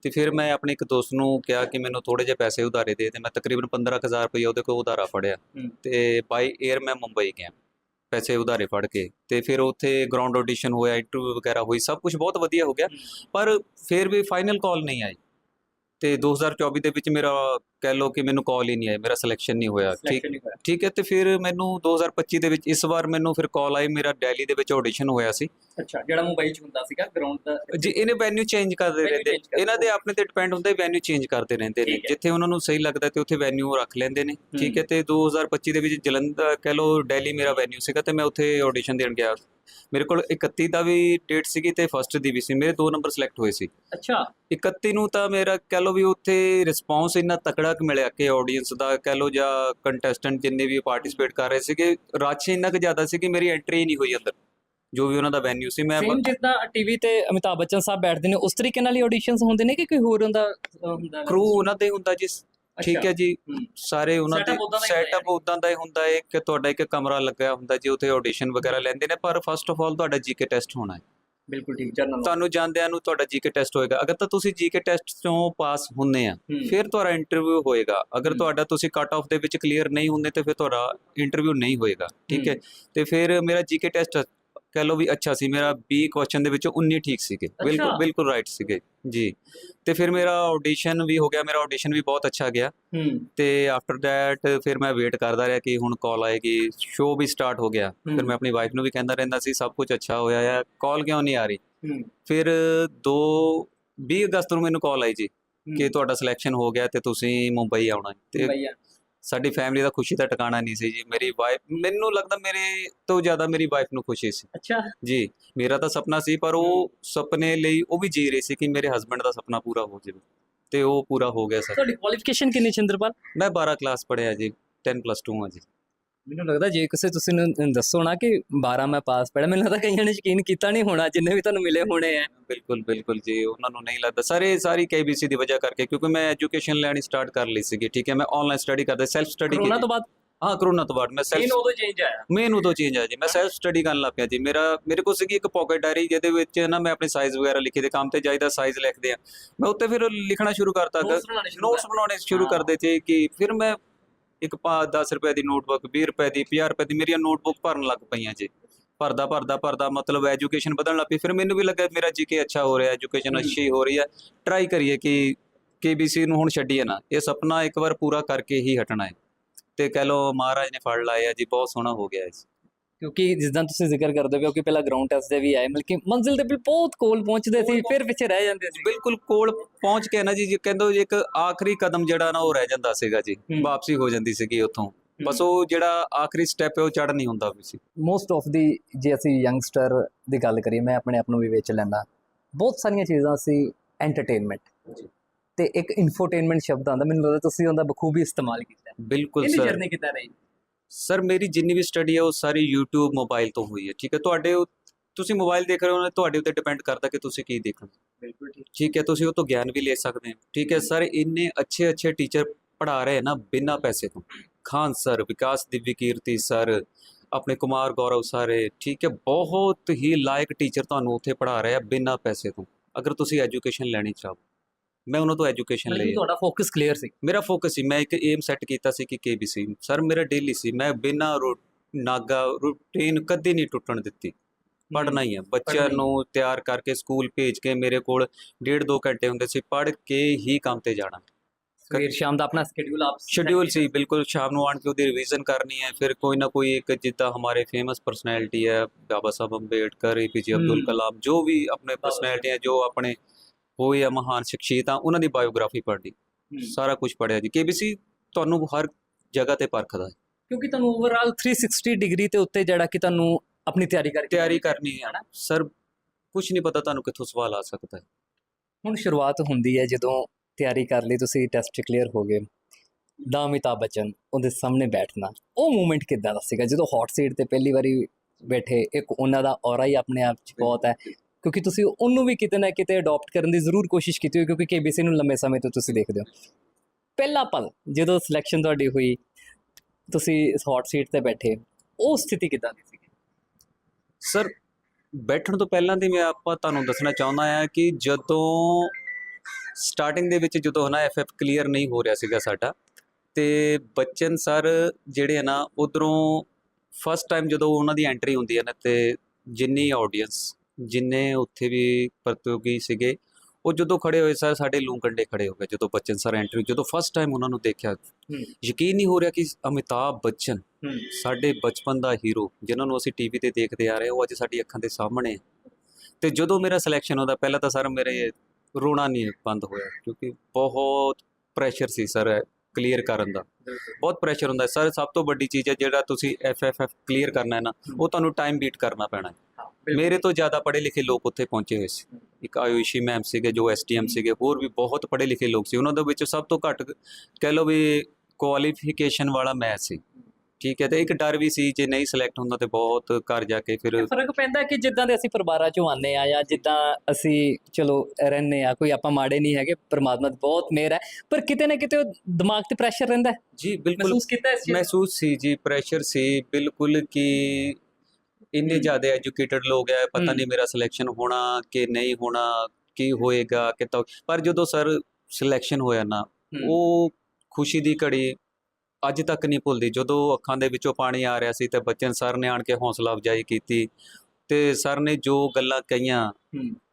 ਤੇ ਫਿਰ ਮੈਂ ਆਪਣੇ ਇੱਕ ਦੋਸਤ ਨੂੰ ਕਿਹਾ ਕਿ ਮੈਨੂੰ ਥੋੜੇ ਜਿਹੇ ਪੈਸੇ ਉਧਾਰੇ ਦੇ ਤੇ ਮੈਂ ਤਕਰੀਬਨ 15000 ਰੁਪਏ ਉਹਦੇ ਕੋਲ ਉਧਾਰਾ ਫੜਿਆ। ਤੇ ਬਾਈ 에ਅਰ ਮੈਂ ਮੁੰਬਈ ਗਿਆ ਪੈਸੇ ਉਧਾਰੇ ਫੜ ਕੇ। ਤੇ ਫਿਰ ਉੱਥੇ ਗਰਾਊਂਡ ਆਡੀਸ਼ਨ ਹੋਇਆ ਇੰਟਰਵਿਊ ਵਗੈਰਾ ਹੋਈ ਸਭ ਕੁਝ ਬਹੁਤ ਵਧੀਆ ਹੋ ਗਿਆ। ਪਰ ਫਿਰ ਵੀ ਫਾਈਨਲ ਕਾਲ ਨਹੀਂ ਆਈ। ਤੇ 2024 ਦੇ ਵਿੱਚ ਮੇਰਾ ਕਹਿ ਲਓ ਕਿ ਮੈਨੂੰ ਕਾਲ ਹੀ ਨਹੀਂ ਆਈ ਮੇਰਾ ਸਿਲੈਕਸ਼ਨ ਨਹੀਂ ਹੋਇਆ। ਠੀਕ ਠੀਕ ਹੈ ਤੇ ਫਿਰ ਮੈਨੂੰ 2025 ਦੇ ਵਿੱਚ ਇਸ ਵਾਰ ਮੈਨੂੰ ਫਿਰ ਕਾਲ ਆਈ ਮੇਰਾ ਦਿੱਲੀ ਦੇ ਵਿੱਚ ਆਡੀਸ਼ਨ ਹੋਇਆ ਸੀ। ਅੱਛਾ ਜਿਹੜਾ ਮੁੰਬਈ ਚ ਹੁੰਦਾ ਸੀਗਾ ਗਰਾਊਂਡ ਦਾ ਜੀ ਇਹਨੇ ਵੈਨਿਊ ਚੇਂਜ ਕਰਦੇ ਰਹਿੰਦੇ। ਇਹਨਾਂ ਦੇ ਆਪਣੇ ਤੇ ਡਿਪੈਂਡ ਹੁੰਦਾ ਵੈਨਿਊ ਚੇਂਜ ਕਰਦੇ ਰਹਿੰਦੇ ਨੇ। ਹੈ। ਜਿੱਥੇ ਉਹਨਾਂ ਨੂੰ ਸਹੀ ਲੱਗਦਾ ਤੇ ਉੱਥੇ ਵੈਨਿਊ ਰੱਖ ਲੈਂਦੇ ਨੇ। ਠੀਕ ਹੈ ਤੇ 2025 ਦੇ ਵਿੱਚ ਜਲੰਧਰ ਕਹਿ ਲਓ ਦਿੱਲੀ ਮੇਰਾ ਵੈਨਿਊ ਸੀਗਾ ਤੇ ਮੈਂ ਉੱਥੇ ਆਡੀਸ਼ਨ ਦੇਣ ਗਿਆ। ਮੇਰੇ ਕੋਲ 31 ਦਾ ਵੀ ਡੇਟ ਸੀਗੀ ਤੇ ਫਸਟ ਦੀ ਵੀ ਸੀ। ਮੇਰੇ ਦੋ ਨੰਬਰ ਸਿਲੈਕਟ ਹੋਏ ਸੀ। ਅੱਛਾ। 31 ਨੂੰ ਤਾਂ ਮੇਰਾ ਕਹਿ ਲਓ ਵੀ ਉੱਥੇ ਰਿਸਪੌਂਸ ਇੰਨਾ ਤਕੜਾ ਕਿ ਮਿਲਿਆ ਕਿ ਆਡੀਅנס ਦਾ ਕਹਿ ਲਓ ਜਾਂ ਕੰਟੈਸਟੈਂਟ ਜਿੰਨੇ ਵੀ ਪਾਰਟਿਸਿਪੇਟ ਕਰ ਰਹੇ ਸੀਗੇ ਰਸ਼ ਇੰਨਾ ਕੁ ਜ਼ਿਆਦਾ ਸੀ ਕਿ ਮੇਰੀ ਐਂਟਰੀ ਨਹੀਂ ਹੋਈ ਅੰਦਰ ਜੋ ਵੀ ਉਹਨਾਂ ਦਾ ਵੈਨਿਊ ਸੀ। ਮੈਂ ਸੇਮ ਜਿੱਦਾਂ ਟੀਵੀ ਤੇ ਅਮਿਤਾਭ ਬੱਚਨ ਸਾਹਿਬ ਬੈਠਦੇ ਨੇ ਉਸ ਤਰੀਕੇ ਨਾਲ ਹੀ ਆਡੀਸ਼ਨਸ ਹੁੰਦੇ ਨੇ ਕਿ ਕੋਈ ਹੋਰ ਹੁੰਦਾ ਹੁੰਦਾ ਕਰੂ ਉਹਨਾਂ ਦੇ ਹੁੰਦਾ ਜੀ ਠੀਕ ਹੈ ਜੀ। ਸਾਰੇ ਉਹਨਾਂ ਦੇ ਸੈਟਅਪ ਉਦਾਂ ਦਾ ਹੀ ਹੁੰਦਾ ਹੈ ਕਿ ਤੁਹਾਡਾ ਇੱਕ ਕਮਰਾ ਲੱਗਿਆ ਹੁੰਦਾ ਜੀ ਉੱਥੇ ਆਡੀਸ਼ਨ ਵਗੈਰਾ ਲੈਂਦੇ ਨੇ ਪਰ ਫਸਟ ਆਫ ਆਲ ਤੁਹਾਡਾ ਜੀਕੇ ਟੈਸਟ ਹੋਣਾ ਹੈ। ਬਿਲਕੁਲ ਠੀਕ ਜਨਰਲ ਤੁਹਾਨੂੰ ਜਾਂਦਿਆਂ ਨੂੰ ਤੁਹਾਡਾ ਜੀਕੇ ਟੈਸਟ ਹੋਏਗਾ। ਅਗਰ ਤਾਂ ਤੁਸੀਂ ਜੀਕੇ ਟੈਸਟ ਤੋਂ ਪਾਸ ਹੁੰਨੇ ਆ ਫਿਰ ਤੁਹਾਡਾ ਇੰਟਰਵਿਊ ਹੋਏਗਾ। ਅਗਰ। ਤੁਹਾਡਾ ਤੁਸੀਂ ਕੱਟ ਆਫ ਦੇ ਵਿੱਚ ਕਲੀਅਰ ਨਹੀਂ ਹੁੰਦੇ ਤੇ ਫਿਰ ਤੁਹਾਡਾ ਇੰਟਰਵਿਊ ਨਹੀਂ ਹੋਏਗਾ। ਠੀਕ ਹੈ। ਤੇ ਫਿਰ ਮੇਰਾ ਜੀਕੇ ਟੈਸਟ ਕਹਿ ਲਓ ਵੀ ਅੱਛਾ ਸੀ ਮੇਰਾ 20 ਕੁਐਸਚਨ ਦੇ ਵਿੱਚੋਂ 19 ਠੀਕ ਸੀਗੇ। ਬਿਲਕੁਲ। ਬਿਲਕੁਲ ਰਾਈਟ ਸੀਗੇ ਜੀ। ਤੇ ਫਿਰ ਮੇਰਾ ਆਡੀਸ਼ਨ ਵੀ ਹੋ ਗਿਆ ਮੇਰਾ ਆਡੀਸ਼ਨ ਵੀ ਬਹੁਤ ਅੱਛਾ ਗਿਆ। ਤੇ ਆਫਟਰ ਦੈਟ ਫਿਰ ਮੈਂ ਵੇਟ ਕਰਦਾ ਰਿਹਾ ਕਿ ਹੁਣ ਕਾਲ ਆਏਗੀ ਸ਼ੋਅ ਵੀ ਸਟਾਰਟ ਹੋ ਗਿਆ। ਫਿਰ। ਮੈਂ ਆਪਣੀ ਵਾਈਫ ਨੂੰ ਵੀ ਕਹਿੰਦਾ ਰਹਿੰਦਾ ਸੀ ਸਭ ਕੁਝ ਅੱਛਾ ਹੋਇਆ ਹੈ ਕਾਲ ਕਿਉਂ ਨਹੀਂ ਆ ਰਹੀ? ਫਿਰ 2 20 ਅਗਸਤ ਨੂੰ ਮੈਨੂੰ ਕਾਲ ਆਈ ਜੀ ਕਿ ਤੁਹਾਡਾ ਸਿਲੈਕਸ਼ਨ ਹੋ ਗਿਆ ਤੇ ਤੁਸੀਂ ਮੁੰਬਈ ਆਉਣਾ। ਤੇ ਸਾਡੀ ਫੈਮਿਲੀ ਦਾ ਖੁਸ਼ੀ ਦਾ ਟਿਕਾਣਾ ਨਹੀਂ ਸੀ ਜੀ ਮੇਰੀ ਵਾਈਫ ਮੈਨੂੰ ਲੱਗਦਾ ਮੇਰੇ ਤੋਂ ਜ਼ਿਆਦਾ ਮੇਰੀ ਵਾਈਫ ਨੂੰ ਖੁਸ਼ੀ ਸੀ। ਅੱਛਾ। ਜੀ ਮੇਰਾ ਤਾਂ ਸੁਪਨਾ ਸੀ ਪਰ ਉਹ ਸੁਪਨੇ ਲਈ ਉਹ ਵੀ ਜੀ ਰਹੀ ਸੀ ਕਿ ਮੇਰੇ ਹਸਬੰਡ ਦਾ ਸੁਪਨਾ ਪੂਰਾ ਹੋ ਜਾਵੇ ਤੇ ਉਹ ਪੂਰਾ ਹੋ ਗਿਆ ਸਰ। ਤੁਹਾਡੀ ਕੁਆਲੀਫਿਕੇਸ਼ਨ ਕਿੰਨੀ ਚੰਦਰਪਾਲ ਮੈਂ 12 ਕਲਾਸ ਪੜ੍ਹਿਆ ਜੀ 10 ਪਲੱਸ 2 ਹਾਂ ਜੀ। ਮੈਨੂੰ ਲੱਗਦਾ ਜੇ ਕਿਸੇ ਤੁਸੀਂ ਨੂੰ ਦੱਸੋ ਨਾ ਕਿ 12 ਮੈਂ ਪਾਸ ਪੜਿਆ ਮੈਨੂੰ ਲੱਗਦਾ ਕਈਆਂ ਨੇ ਯਕੀਨ ਕੀਤਾ ਨਹੀਂ ਹੋਣਾ ਜਿੰਨੇ ਵੀ ਤੁਹਾਨੂੰ ਮਿਲੇ ਹੋਣੇ ਆ। ਬਿਲਕੁਲ ਬਿਲਕੁਲ ਜੀ ਉਹਨਾਂ ਨੂੰ ਨਹੀਂ ਲੱਗਦਾ। ਸਾਰੇ ਸਾਰੀ KBC ਦੀ ਵਜ੍ਹਾ ਕਰਕੇ ਕਿਉਂਕਿ ਮੈਂ ਐਜੂਕੇਸ਼ਨ ਲੈਣੀ ਸਟਾਰਟ ਕਰ ਲਈ ਸੀਗੀ ਠੀਕ ਹੈ ਮੈਂ ਆਨਲਾਈਨ ਸਟੱਡੀ ਕਰਦਾ ਸੈਲਫ ਸਟੱਡੀ ਕੀਤੀ। ਤੋਂ ਬਾਅਦ? ਹਾਂ ਕਰੋਨਾ ਤੋਂ ਬਾਅਦ ਮੈਂ ਸੈਲਫ ਉਦੋਂ ਚੇਂਜ ਆਇਆ। ਮੇਨ ਉਦੋਂ ਚੇਂਜ ਆ ਜੀ ਮੈਂ ਸੈਲਫ ਸਟੱਡੀ ਕਰਨ ਲੱਗ ਪਿਆ ਜੀ। ਮੇਰਾ ਮੇਰੇ ਕੋਲ ਸੀਗੀ ਇੱਕ ਪਾਕਟ ਡਾਇਰੀ ਜਿਹਦੇ ਵਿੱਚ ਨਾ ਮੈਂ ਆਪਣੇ ਸਾਈਜ਼ ਵਗੈਰਾ ਲਿਖੇ ਦੇ ਕੰਮ ਤੇ ਜਾਈਦਾ ਸਾਈਜ਼ ਲਿਖਦੇ ਆ। ਮੈਂ ਉੱਤੇ ਫਿਰ ਲਿਖਣਾ ਸ਼ੁਰੂ ਕਰਤਾ ਨੋਟਸ ਬਣਾਉਣੇ ਸ਼ੁਰੂ। ਕਰਦੇ ਤੇ ਕਿ ਫਿਰ ਮੈਂ ਇੱਕ ਪਾ 10 ਰੁਪਏ ਦੀ ਨੋਟਬੁੱਕ 20 ਰੁਪਏ ਦੀ 50 ਰੁਪਏ ਦੀ ਮੇਰੀਆਂ ਨੋਟਬੁੱਕ ਭਰਨ ਲੱਗ ਪਈਆਂ ਜੀ। ਭਰਦਾ ਭਰਦਾ ਭਰਦਾ ਮਤਲਬ ਐਜੂਕੇਸ਼ਨ ਵਧਣ ਲੱਗ ਪਈ। ਫਿਰ ਮੈਨੂੰ ਵੀ ਲੱਗਾ ਮੇਰਾ ਜੀਕੇ ਅੱਛਾ ਹੋ ਰਿਹਾ ਐਜੂਕੇਸ਼ਨ। ਅੱਛੀ ਹੋ ਰਹੀ ਹੈ। ਟਰਾਈ ਕਰੀਏ ਕਿ KBC ਨੂੰ ਹੁਣ ਛੱਡੀਏ ਨਾ। ਇਹ ਸੁਪਨਾ ਇੱਕ ਵਾਰ ਪੂਰਾ ਕਰਕੇ ਹੀ ਹਟਣਾ ਹੈ। ਤੇ ਕਹਿ ਲਓ ਮਹਾਰਾਜ ਨੇ ਫੜ ਲਾਇਆ ਜੀ ਬਹੁਤ ਸੋਹਣਾ ਹੋ ਗਿਆ ਜੀ। ਕਿਉਂਕਿ ਜਿੱਦਾਂ ਤੁਸੀਂ ਜ਼ਿਕਰ ਕਰਦੇ ਹੋ ਕਿ ਪਹਿਲਾਂ ਗਰਾਊਂਡ ਟੈਸਟ ਦੇ ਵੀ ਆਏ ਮਤਲਬ ਕਿ ਮੰਜ਼ਿਲ ਦੇ ਬਹੁਤ ਕੋਲ ਪਹੁੰਚਦੇ ਸੀ ਫਿਰ ਪਿੱਛੇ ਰਹਿ ਜਾਂਦੇ ਸੀ। ਬਿਲਕੁਲ ਕੋਲ ਪਹੁੰਚ ਕੇ ਨਾ ਜੀ ਜੀ ਕਹਿੰਦੇ ਇੱਕ ਆਖਰੀ ਕਦਮ ਜਿਹੜਾ ਨਾ ਉਹ ਰਹਿ ਜਾਂਦਾ ਸੀਗਾ ਜੀ। ਵਾਪਸੀ ਹੋ ਜਾਂਦੀ ਸੀਗੀ ਉੱਥੋਂ। ਬਸ ਉਹ ਜਿਹੜਾ ਆਖਰੀ ਸਟੈਪ ਹੈ ਉਹ ਚੜ ਨਹੀਂ ਹੁੰਦਾ ਵੀ ਸੀ। ਮੋਸਟ ਆਫ ਦੀ ਜੇ ਅਸੀਂ ਯੰਗਸਟਰ ਦੀ ਗੱਲ ਕਰੀਏ ਮੈਂ ਆਪਣੇ ਆਪ ਨੂੰ ਵੀ ਵਿੱਚ ਲੈਣਾ ਬਹੁਤ ਸਾਰੀਆਂ ਚੀਜ਼ਾਂ ਸੀ ਐਂਟਰਟੇਨਮੈਂਟ ਤੇ ਇੱਕ ਇਨਫੋਟੇਨਮੈਂਟ ਸ਼ਬਦ ਆਉਂਦਾ ਮੈਨੂੰ ਲੱਗਦਾ ਤੁਸੀਂ ਉਹਦਾ ਬਖੂਬੀ ਇਸਤੇਮਾਲ ਕੀਤਾ। ਬਿਲਕੁਲ ਇਹਦੀ ਸਰ ਜਰਨੀ ਕਿੱਦਾਂ ਰਹੀ? ਸਰ ਮੇਰੀ ਜਿੰਨੀ ਵੀ ਸਟੱਡੀ ਹੈ ਉਹ ਸਾਰੀ YouTube ਮੋਬਾਈਲ ਤੋਂ ਹੋਈ ਹੈ ਠੀਕ ਹੈ? ਤੁਹਾਡੇ ਤੁਸੀਂ ਮੋਬਾਈਲ ਦੇਖ ਰਹੇ ਹੋ ਨਾ ਤੁਹਾਡੇ ਉੱਤੇ ਡਿਪੈਂਡ ਕਰਦਾ ਕਿ ਤੁਸੀਂ ਕੀ ਦੇਖਣਾ। ਬਿਲਕੁਲ ਠੀਕ। ਠੀਕ ਹੈ? ਤੁਸੀਂ ਉਹ ਤੋਂ ਗਿਆਨ ਵੀ ਲੈ ਸਕਦੇ ਹੋ। ਠੀਕ ਹੈ? ਸਰ ਇੰਨੇ ਅੱਛੇ ਅੱਛੇ ਟੀਚਰ ਪੜ੍ਹਾ ਰਹੇ ਨਾ ਬਿਨਾਂ ਪੈਸੇ ਤੋਂ। ਖਾਨ ਸਰ ਵਿਕਾਸ ਦਿਵਯ ਕੀਰਤੀ ਸਰ ਆਪਣੇ ਕੁਮਾਰ ਗੌਰਵ ਸਾਰੇ ਠੀਕ ਹੈ? ਬਹੁਤ ਹੀ ਲਾਇਕ ਟੀਚਰ ਤੁਹਾਨੂੰ ਉੱਥੇ ਪੜ੍ਹਾ ਰਹੇ ਆ ਬਿਨਾਂ ਪੈਸੇ ਤੋਂ। ਅਗਰ ਤੁਸੀਂ ਐਜੂਕੇਸ਼ਨ ਲੈਣੀ ਚਾਹੋ। ਮੈਂ ਉਹਨਾਂ ਤੋਂ ਐਜੂਕੇਸ਼ਨ ਲਈ। ਤੁਹਾਡਾ ਫੋਕਸ ਕਲੀਅਰ ਸੀ। ਮੇਰਾ ਫੋਕਸ ਸੀ। ਮੈਂ ਇੱਕ ਏਮ ਸੈੱਟ ਕੀਤਾ ਸੀ ਕਿ KBC ਸਰ ਮੇਰਾ ਡੇਲੀ ਸੀ। ਮੈਂ ਬਿਨਾਂ ਰੋ- ਨਾਗਾ ਰੂਟੀਨ ਕਦੇ ਨਹੀਂ ਟੁੱਟਣ ਦਿੱਤੀ। ਪੜ੍ਹਨਾ ਹੀ ਹੈ। ਬੱਚਿਆਂ ਪੜ੍ਹਨਾ ਹੀ। ਨੂੰ ਤਿਆਰ ਕਰਕੇ ਸਕੂਲ ਭੇਜ ਕੇ ਮੇਰੇ ਕੋਲ ਡੇਢ ਦੋ ਘੰਟੇ ਹੁੰਦੇ ਸੀ। ਪੜ੍ਹ ਕੇ ਹੀ ਕੰਮ ਤੇ ਜਾਣਾ। ਸਵੇਰ ਸ਼ਾਮ ਦਾ ਆਪਣਾ ਸ਼ਡਿਊਲ ਆਪ ਸ਼ਡਿਊਲ ਸੀ। ਬਿਲਕੁਲ ਸ਼ਾਮ ਨੂੰ ਆਣ ਕੇ ਉਹਦੀ ਰਿਵੀਜ਼ਨ ਕਰਨੀ ਹੈ। ਫਿਰ ਕੋਈ ਨਾ ਕੋਈ ਇੱਕ ਜਿੱਦਾਂ ਹਮਾਰੇ ਫੇਮਸ ਪਰਸਨੈਲਿਟੀ ਹੈ ਬਾਬਾ ਸਾਹਿਬ ਅੰਬੇਡਕਰ ਏਪੀਜੇ ਅਬਦੁਲ ਹਮ। ਕਲਾਮ ਜੋ ਵੀ ਆਪਣੇ ਪਰਸਨੈਲਿਟੀ ਹੈ ਜੋ ਆਪਣੇ ਹੋਏ ਆ ਮਹਾਨ ਸ਼ਖਸੀਅਤਾਂ ਉਹਨਾਂ ਦੀ ਬਾਇਓਗ੍ਰਾਫੀ ਪੜ੍ਹਨੀ ਸਾਰਾ ਕੁਝ ਪੜਿਆ ਜੀ। KBC ਤੁਹਾਨੂੰ ਹਰ ਜਗ੍ਹਾ ਤੇ ਪਰਖਦਾ ਹੈ। ਕਿਉਂਕਿ ਤੁਹਾਨੂੰ ਓਵਰਆਲ 360 ਡਿਗਰੀ ਤੇ ਉੱਤੇ ਜਿਹੜਾ ਕਿ ਤੁਹਾਨੂੰ ਆਪਣੀ ਤਿਆਰੀ ਕਰਕੇ ਤਿਆਰੀ ਕਰਨੀ ਹੈ ਹਨਾ? ਸਰ ਕੁਝ ਨਹੀਂ ਪਤਾ ਤੁਹਾਨੂੰ ਕਿੱਥੋਂ ਸਵਾਲ ਆ ਸਕਦਾ ਹੈ। ਹੁਣ ਸ਼ੁਰੂਆਤ ਹੁੰਦੀ ਹੈ ਜਦੋਂ ਤਿਆਰੀ ਕਰ ਲਈ ਤੁਸੀਂ ਟੈਸਟ ਕਲੀਅਰ ਹੋ ਗਏ। ਦਾ ਅਮਿਤਾਭ ਬੱਚਨ ਉਹਦੇ ਸਾਹਮਣੇ ਬੈਠਣਾ। ਉਹ ਮੂਮੈਂਟ ਕਿੱਦਾਂ ਦਾ ਸੀਗਾ? ਜਦੋਂ ਹੌਟ ਸੀਟ ਤੇ ਪਹਿਲੀ ਵਾਰੀ ਬੈਠੇ ਇੱਕ ਉਹਨਾਂ ਦਾ ਔਰਾ ਹੀ ਆਪਣੇ ਆਪ 'ਚ ਬਹੁਤ ਹੈ। ਕਿਉਂਕਿ ਤੁਸੀਂ ਉਹਨੂੰ ਵੀ ਕਿਤੇ ਨਾ ਕਿਤੇ ਅਡਾਪਟ ਕਰਨ ਦੀ ਜ਼ਰੂਰ ਕੋਸ਼ਿਸ਼ ਕੀਤੀ ਹੋਈ, ਕਿਉਂਕਿ KBC ਨੂੰ ਲੰਮੇ ਸਮੇਂ ਤੋਂ ਤੁਸੀਂ ਦੇਖਦੇ ਹੋ। ਪਹਿਲਾ ਪਲ, ਜਦੋਂ ਸਿਲੈਕਸ਼ਨ ਤੁਹਾਡੀ ਹੋਈ, ਤੁਸੀਂ ਇਸ ਹੌਟ ਸੀਟ ਤੇ ਬੈਠੇ, ਉਹ ਸਥਿਤੀ ਕਿੱਦਾਂ ਦੀ ਸੀ ਸਰ ਬੈਠਣ ਤੋਂ ਪਹਿਲਾਂ ਦੀ ਮੈਂ ਆਪਾਂ ਤੁਹਾਨੂੰ ਦੱਸਣਾ ਚਾਹੁੰਦਾ ਹਾਂ ਕਿ ਜਦੋਂ ਸਟਾਰਟਿੰਗ ਦੇ ਵਿੱਚ ਜਦੋਂ ਹਨਾ ਐਫਐਫ ਕਲੀਅਰ ਨਹੀਂ ਹੋ ਰਿਹਾ ਸੀਗਾ ਸਾਡਾ, ਤੇ ਬੱਚਨ ਸਰ ਜਿਹੜੇ ਆ ਨਾ ਉਧਰੋਂ ਫਸਟ ਟਾਈਮ ਜਦੋਂ ਉਹਨਾਂ ਦੀ ਐਂਟਰੀ ਹੁੰਦੀ ਹੈ ਨਾ, ਤੇ ਜਿੰਨੀ ਆਡੀਅנס ਜਿੰਨੇ ਉੱਥੇ ਵੀ ਪ੍ਰਤੀਯੋਗੀ ਸੀਗੇ ਉਹ ਜਦੋਂ ਖੜੇ ਹੋਏ ਸਰ ਸਾਡੇ ਲੂੰ ਕੰਡੇ ਖੜੇ ਹੋ ਗਏ ਜਦੋਂ ਬੱਚਨ ਸਰ ਐਂਟਰੀ ਜਦੋਂ ਫਸਟ ਟਾਈਮ ਉਹਨਾਂ ਨੂੰ ਦੇਖਿਆ। ਯਕੀਨ ਨਹੀਂ ਹੋ ਰਿਹਾ ਕਿ ਅਮਿਤਾਭ ਬੱਚਨ ਸਾਡੇ ਬਚਪਨ ਦਾ ਹੀਰੋ ਜਿਨ੍ਹਾਂ ਨੂੰ ਅਸੀਂ ਟੀਵੀ ਤੇ ਦੇਖਦੇ ਆ ਰਹੇ ਉਹ ਅੱਜ ਸਾਡੀ ਅੱਖਾਂ ਦੇ ਸਾਹਮਣੇ। ਤੇ ਜਦੋਂ ਮੇਰਾ ਸਿਲੈਕਸ਼ਨ ਹੁੰਦਾ ਪਹਿਲਾਂ ਤਾਂ ਸਰ ਮੇਰੇ ਰੋਣਾ ਨਹੀਂ ਬੰਦ ਹੋਇਆ ਕਿਉਂਕਿ ਬਹੁਤ ਪ੍ਰੈਸ਼ਰ ਸੀ ਸਰ ਕਲੀਅਰ ਕਰਨ ਦਾ। ਬਹੁਤ ਪ੍ਰੈਸ਼ਰ ਹੁੰਦਾ ਸਰ ਸਭ ਤੋਂ ਵੱਡੀ ਚੀਜ਼ ਹੈ ਜਿਹੜਾ ਤੁਸੀਂ ਐਫਐਫਐਫ ਕਲੀਅਰ ਕਰਨਾ ਹੈ ਨਾ ਉਹ ਤੁਹਾਨੂੰ ਟਾਈਮ ਬੀਟ ਕਰਨਾ ਪੈਣਾ ਹੈ। ਮੇਰੇ ਤੋਂ ਜ਼ਿਆਦਾ ਪੜ੍ਹੇ ਲਿਖੇ ਲੋਕ ਉੱਥੇ ਪਹੁੰਚੇ ਹੋਏ ਸੀ। ਇੱਕ ਆਯੂਸ਼ੀ ਮੈਮ ਸੀਗੇ ਜੋ ਐਸਟੀਐਮ ਸੀਗੇ ਹੋਰ ਵੀ ਬਹੁਤ ਪੜ੍ਹੇ ਲਿਖੇ ਲੋਕ ਸੀ। ਉਹਨਾਂ ਦੇ ਵਿੱਚ ਸਭ ਤੋਂ ਘੱਟ ਕਹਿ ਲਓ ਵੀ ਕੁਆਲੀਫਿਕੇਸ਼ਨ ਵਾਲਾ ਮੈਂ ਸੀ। ਠੀਕ ਹੈ ਤੇ ਇੱਕ ਡਰ ਵੀ ਸੀ ਜੇ ਨਹੀਂ ਸਿਲੈਕਟ ਹੁੰਦਾ ਤੇ ਬਹੁਤ ਘਰ ਜਾ ਕੇ ਫਿਰ ਫ਼ਰਕ ਪੈਂਦਾ ਕਿ ਜਿੱਦਾਂ ਦੇ ਅਸੀਂ ਪਰਿਵਾਰਾਂ ਚੋਂ ਆਨੇ ਆ ਜਾਂ ਜਿੱਦਾਂ ਅਸੀਂ ਚਲੋ ਰਹਿੰਦੇ ਆ ਕੋਈ ਆਪਾਂ ਮਾੜੇ ਨਹੀਂ ਹੈਗੇ ਪਰਮਾਤਮਾ ਦੀ ਬਹੁਤ ਮਿਹਰ ਹੈ ਪਰ ਕਿਤੇ ਨਾ ਕਿਤੇ ਉਹ ਦਿਮਾਗ ਤੇ ਪ੍ਰੈਸ਼ਰ ਰਹਿੰਦਾ ਹੈ। ਜੀ ਬਿਲਕੁਲ ਮਹਿਸੂਸ ਕੀਤਾ ਇਸ ਚੀਜ਼? ਮਹਿਸੂਸ ਸੀ ਜੀ ਪ੍ਰੈਸ਼ਰ ਸੀ ਬਿਲਕੁਲ ਕਿ ਇੰਨੇ। ਜ਼ਿਆਦਾ ਐਜੂਕੇਟਡ ਲੋਕ ਹੈ ਪਤਾ ਹਮ। ਨਹੀਂ ਮੇਰਾ ਸਿਲੈਕਸ਼ਨ ਹੋਣਾ ਕਿ ਨਹੀਂ ਹੋਣਾ ਕੀ ਹੋਏਗਾ ਕਿਤਾ ਪਰ ਜਦੋਂ ਸਰ ਸਿਲੈਕਸ਼ਨ ਹੋਇਆ ਨਾ। ਉਹ ਖੁਸ਼ੀ ਦੀ ਘੜੀ ਅੱਜ ਤੱਕ ਨਹੀਂ ਭੁੱਲਦੀ ਜਦੋਂ ਅੱਖਾਂ ਦੇ ਵਿੱਚੋਂ ਪਾਣੀ ਆ ਰਿਹਾ ਸੀ ਤੇ ਬੱਚਨ ਸਰ ਨੇ ਆਣ ਕੇ ਹੌਸਲਾ ਅਫਜ਼ਾਈ ਕੀਤੀ ਤੇ ਸਰ ਨੇ ਜੋ ਗੱਲਾਂ ਕਹੀਆਂ।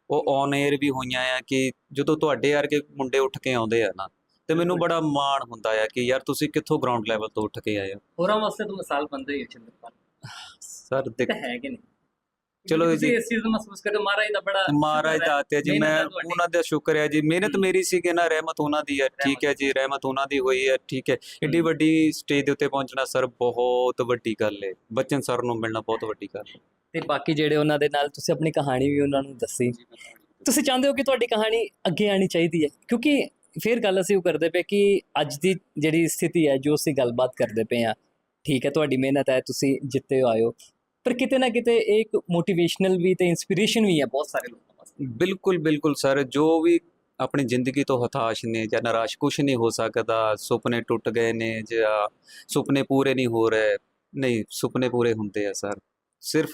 ਉਹ ਔਨ 에ਅਰ ਵੀ ਹੋਈਆਂ ਆ ਕਿ ਜਦੋਂ ਤੁਹਾਡੇ ਵਰਗੇ ਮੁੰਡੇ ਉੱਠ ਕੇ ਆਉਂਦੇ ਆ ਨਾ ਤੇ ਮੈਨੂੰ। ਬੜਾ ਮਾਣ ਹੁੰਦਾ ਆ ਕਿ ਯਾਰ ਤੁਸੀਂ ਕਿੱਥੋਂ ਗਰਾਊਂਡ ਲੈਵਲ ਤੋਂ ਉੱਠ ਕੇ ਆਏ ਹੋ ਹੋਰਾਂ ਵਾਸਤੇ ਤਾਂ ਮਿਸਾਲ ਬੰਦਾ ਹੀ ਚੰਦਰਪਾਲ ਸਰ ਦੇਖ ਤਾਂ ਹੈ ਕਿ ਨਹੀਂ ਚਲੋ ਜੀ। ਇਸ ਚੀਜ਼ ਨੂੰ ਮਹਿਸੂਸ ਕਰਦੇ ਮਹਾਰਾਜ ਦਾ ਬੜਾ ਮਹਾਰਾਜ। ਦਾ ਆਤੇ ਜੀ ਮੈਂ। ਉਹਨਾਂ ਦਾ ਸ਼ੁਕਰ ਹੈ ਜੀ ਮਿਹਨਤ। ਮੇਰੀ ਸੀ ਕਿ ਨਾ ਰਹਿਮਤ ਉਹਨਾਂ ਦੀ ਹੈ ਠੀਕ ਹੈ ਜੀ ਰਹਿਮਤ ਉਹਨਾਂ ਦੀ ਹੋਈ ਹੈ ਠੀਕ ਹੈ ਏਡੀ। ਵੱਡੀ ਸਟੇਜ ਦੇ ਉੱਤੇ ਪਹੁੰਚਣਾ ਸਰ ਬਹੁਤ ਵੱਡੀ ਗੱਲ ਹੈ ਬੱਚਨ ਸਰ ਨੂੰ ਮਿਲਣਾ ਬਹੁਤ ਵੱਡੀ ਗੱਲ ਹੈ ਤੇ ਬਾਕੀ ਜਿਹੜੇ ਉਹਨਾਂ ਦੇ ਨਾਲ ਤੁਸੀਂ ਆਪਣੀ ਕਹਾਣੀ ਵੀ ਉਹਨਾਂ ਨੂੰ ਦੱਸੀ ਤੁਸੀਂ ਚਾਹੁੰਦੇ ਹੋ ਕਿ ਤੁਹਾਡੀ ਕਹਾਣੀ ਅੱਗੇ ਆਣੀ ਚਾਹੀਦੀ ਹੈ ਕਿਉਂਕਿ ਫਿਰ ਗੱਲ ਅਸੀਂ ਉਹ ਕਰਦੇ ਪਏ ਕਿ ਅੱਜ ਦੀ ਜਿਹੜੀ ਸਥਿਤੀ ਹੈ ਜੋ ਅਸੀਂ ਗੱਲਬਾਤ ਕਰਦੇ ਪਏ ਆ ਠੀਕ ਹੈ ਤੁਹਾਡੀ ਮਿਹਨਤ ਹੈ ਤੁਸੀਂ ਜਿੱਤੇ ਆਇਓ ਪਰ ਕਿਤੇ ਨਾ ਕਿਤੇ ਇਹ ਇੱਕ ਮੋਟੀਵੇਸ਼ਨਲ ਵੀ ਤੇ ਇਨਸਪੀਰੇਸ਼ਨ ਵੀ ਹੈ ਬਹੁਤ ਸਾਰੇ ਲੋਕਾਂ ਵਾਸਤੇ। ਬਿਲਕੁਲ ਬਿਲਕੁਲ ਸਰ, ਜੋ ਵੀ ਆਪਣੀ ਜ਼ਿੰਦਗੀ ਤੋਂ ਹਤਾਸ਼ ਨੇ ਜਾਂ ਨਿਰਾਸ਼ ਕੁਝ ਨਹੀਂ ਹੋ ਸਕਦਾ, ਸੁਪਨੇ ਟੁੱਟ ਗਏ ਨੇ ਜਾਂ ਸੁਪਨੇ ਪੂਰੇ ਨਹੀਂ ਹੋ ਰਹੇ, ਨਹੀਂ, ਸੁਪਨੇ ਪੂਰੇ ਹੁੰਦੇ ਆ ਸਰ। ਸਿਰਫ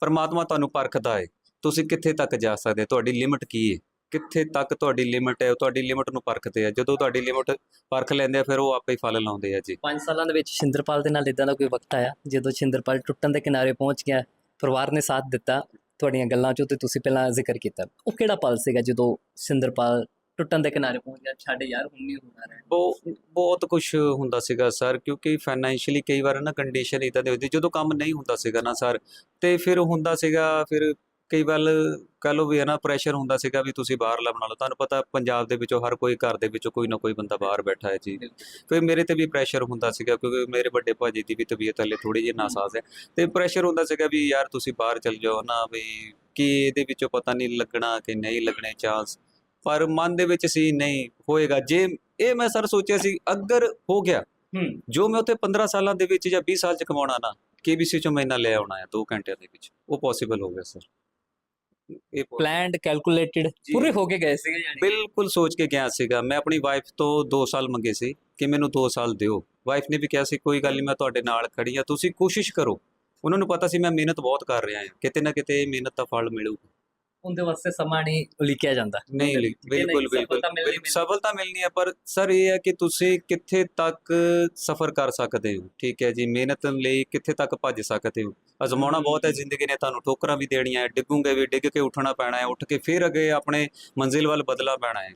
ਪਰਮਾਤਮਾ ਤੁਹਾਨੂੰ ਪਰਖਦਾ ਹੈ ਤੁਸੀਂ ਕਿੱਥੇ ਤੱਕ ਜਾ ਸਕਦੇ ਤੁਹਾਡੀ ਲਿਮਿਟ ਕੀ ਹੈ ਕਿੱਥੇ ਤੱਕ ਤੁਹਾਡੀ ਲਿਮਿਟ ਹੈ? ਉਹ ਤੁਹਾਡੀ ਲਿਮਿਟ ਨੂੰ ਪਰਖਦੇ ਆ। ਜਦੋਂ ਤੁਹਾਡੀ ਲਿਮਿਟ ਪਰਖ ਲੈਂਦੇ ਆ ਫਿਰ ਉਹ ਆਪੇ ਹੀ ਫਲ ਲਾਉਂਦੇ ਆ ਜੀ। 5 ਸਾਲਾਂ ਦੇ ਵਿੱਚ ਸ਼ਿੰਦਰਪਾਲ ਦੇ ਨਾਲ ਇਦਾਂ ਦਾ ਕੋਈ ਵਕਤ ਆਇਆ? ਜਦੋਂ ਸ਼ਿੰਦਰਪਾਲ ਟੁੱਟਣ ਦੇ ਕਿਨਾਰੇ ਪਹੁੰਚ ਗਿਆ ਪਰਿਵਾਰ ਨੇ ਸਾਥ ਦਿੱਤਾ ਤੁਹਾਡੀਆਂ ਗੱਲਾਂ ਚੋਂ ਤੇ ਤੁਸੀਂ ਪਹਿਲਾਂ ਜ਼ਿਕਰ ਕੀਤਾ। ਉਹ ਕਿਹੜਾ ਪਲ ਸੀਗਾ ਜਦੋਂ ਸ਼ਿੰਦਰਪਾਲ ਟੁੱਟਣ ਦੇ ਕਿਨਾਰੇ ਪਹੁੰਚ ਗਿਆ? ਛੱਡ ਯਾਰ ਹੁਣ ਨਹੀਂ ਹੋਣਾ ਰਹਿਣਾ। ਬਹੁਤ ਬਹੁਤ ਕੁਝ ਹੁੰਦਾ ਸੀਗਾ ਸਰ ਕਿਉਂਕਿ ਫਾਈਨੈਂਸ਼ੀਅਲੀ ਕਈ ਵਾਰ ਨਾ ਕੰਡੀਸ਼ਨ ਇਦਾਂ ਦੀ ਹੁੰਦੀ ਜਦੋਂ ਕੰਮ ਨਹੀਂ ਹੁੰਦਾ ਸੀਗਾ ਨਾ ਸਰ ਤੇ ਫਿਰ ਹੁੰਦਾ ਸੀਗਾ ਫਿਰ ਕਈ ਵਾਰ ਕਹ ਲਓ ਵੀ ਹੈ ਨਾ ਪ੍ਰੈਸ਼ਰ ਹੁੰਦਾ ਸੀਗਾ ਵੀ ਤੁਸੀਂ ਬਾਹਰ ਬਣਾ ਲਓ। ਤੁਹਾਨੂੰ ਪਤਾ ਪੰਜਾਬ ਦੇ ਵਿੱਚੋਂ ਹਰ ਕੋਈ ਘਰ ਦੇ ਵਿੱਚੋਂ ਕੋਈ ਨਾ ਕੋਈ ਬੰਦਾ ਬਾਹਰ ਬੈਠਾ ਹੈ ਜੀ। ਫਿਰ ਮੇਰੇ ਤੇ ਵੀ ਪ੍ਰੈਸ਼ਰ ਹੁੰਦਾ ਸੀਗਾ ਕਿਉਂਕਿ ਮੇਰੇ ਵੱਡੇ ਭਾਜੀ ਦੀ ਵੀ ਤਬੀਅਤ ਹਲੇ ਥੋੜੀ ਜਿਹੀ ਨਾਸਾਜ਼ ਹੈ। ਤੇ ਪ੍ਰੈਸ਼ਰ ਹੁੰਦਾ ਸੀਗਾ ਵੀ ਯਾਰ ਤੁਸੀਂ ਬਾਹਰ ਚਲ ਜਾਓ ਨਾ ਵੀ ਕੀ ਇਹਦੇ ਵਿੱਚੋਂ ਪਤਾ ਨਹੀਂ ਲੱਗਣਾ ਕਿ ਨਹੀਂ ਲੱਗਣੇ ਚਾਂਸ ਪਰ ਮਨ ਦੇ ਵਿੱਚ ਸੀ ਨਹੀਂ ਹੋਏਗਾ। ਜੇ ਇਹ ਮੈਂ ਸਰ ਸੋਚਿਆ ਸੀ ਅਗਰ ਹੋ ਗਿਆ ਜੋ ਮੈਂ ਉੱਥੇ 15 ਸਾਲਾਂ ਦੇ ਵਿੱਚ ਜਾਂ 20 ਸਾਲ ਚ ਕਮਾਉਣਾ ਨਾ ਕੇਬੀਸੀ ਚੋਂ ਮੈਂ ਇੰਨਾ ਲੈ ਆਉਣਾ ਹੈ 2 ਘੰਟਿਆਂ ਦੇ ਵਿੱਚ ਉਹ ਪੋਸੀਬਲ ਹੋ ਗਿਆ ਸਰ। ਇਹ ਪਲਾਨਡ ਕੈਲਕੂਲੇਟਡ। ਪੂਰੇ ਹੋ ਕੇ ਗਏ ਸੀਗੇ ਯਾਨੀ ਬਿਲਕੁਲ ਸੋਚ ਕੇ ਗਿਆ ਸੀਗਾ। ਮੈਂ ਆਪਣੀ ਵਾਈਫ ਤੋਂ 2 ਸਾਲ ਮੰਗੇ ਸੀ ਕਿ ਮੈਨੂੰ 2 ਸਾਲ ਦਿਓ। ਵਾਈਫ ਨੇ ਵੀ ਕਿਹਾ ਸੀ ਕੋਈ ਗੱਲ ਨਹੀਂ ਮੈਂ ਤੁਹਾਡੇ ਨਾਲ ਖੜੀ ਆ ਤੁਸੀਂ ਕੋਸ਼ਿਸ਼ ਕਰੋ। ਉਹਨਾਂ ਨੂੰ ਪਤਾ ਸੀ ਮੈਂ ਮਿਹਨਤ ਬਹੁਤ ਕਰ ਰਿਹਾ ਹਾਂ। ਕਿਤੇ ਨਾ ਕਿਤੇ ਮਿਹਨਤ ਦਾ ਫਲ ਮਿਲੂਗਾ ਉਹਦੇ ਵਾਸਤੇ ਸਮਾਂ ਨਹੀਂ ਉਲੀਕਿਆ ਜਾਂਦਾ। ਨਹੀਂ ਬਿਲਕੁਲ ਬਿਲਕੁਲ। ਸਫਲਤਾ ਮਿਲਣੀ ਬਿਲਕੁਲ ਸਫਲਤਾ ਮਿਲਣੀ। ਹੈ ਪਰ ਸਰ ਇਹ ਹੈ ਕਿ ਤੁਸੀਂ ਕਿੱਥੇ ਤੱਕ ਸਫਰ ਕਰ ਸਕਦੇ ਹੋ? ਠੀਕ ਹੈ ਜੀ ਮਿਹਨਤ ਲਈ ਕਿੱਥੇ ਤੱਕ ਭੱਜ ਸਕਦੇ ਹੋ? ਅਜ਼ਮਾਉਣਾ ਬਹੁਤ ਹੈ ਜ਼ਿੰਦਗੀ ਨੇ ਤੁਹਾਨੂੰ ਠੋਕਰਾਂ ਵੀ ਦੇਣੀਆਂ ਹੈ ਡਿੱਗੂਗੇ ਵੀ ਡਿੱਗ ਕੇ ਉੱਠਣਾ ਪੈਣਾ ਹੈ ਉੱਠ ਕੇ ਫਿਰ ਅੱਗੇ ਆਪਣੇ ਮੰਜ਼ਿਲ ਵੱਲ ਬਦਲਾ ਪੈਣਾ ਹੈ।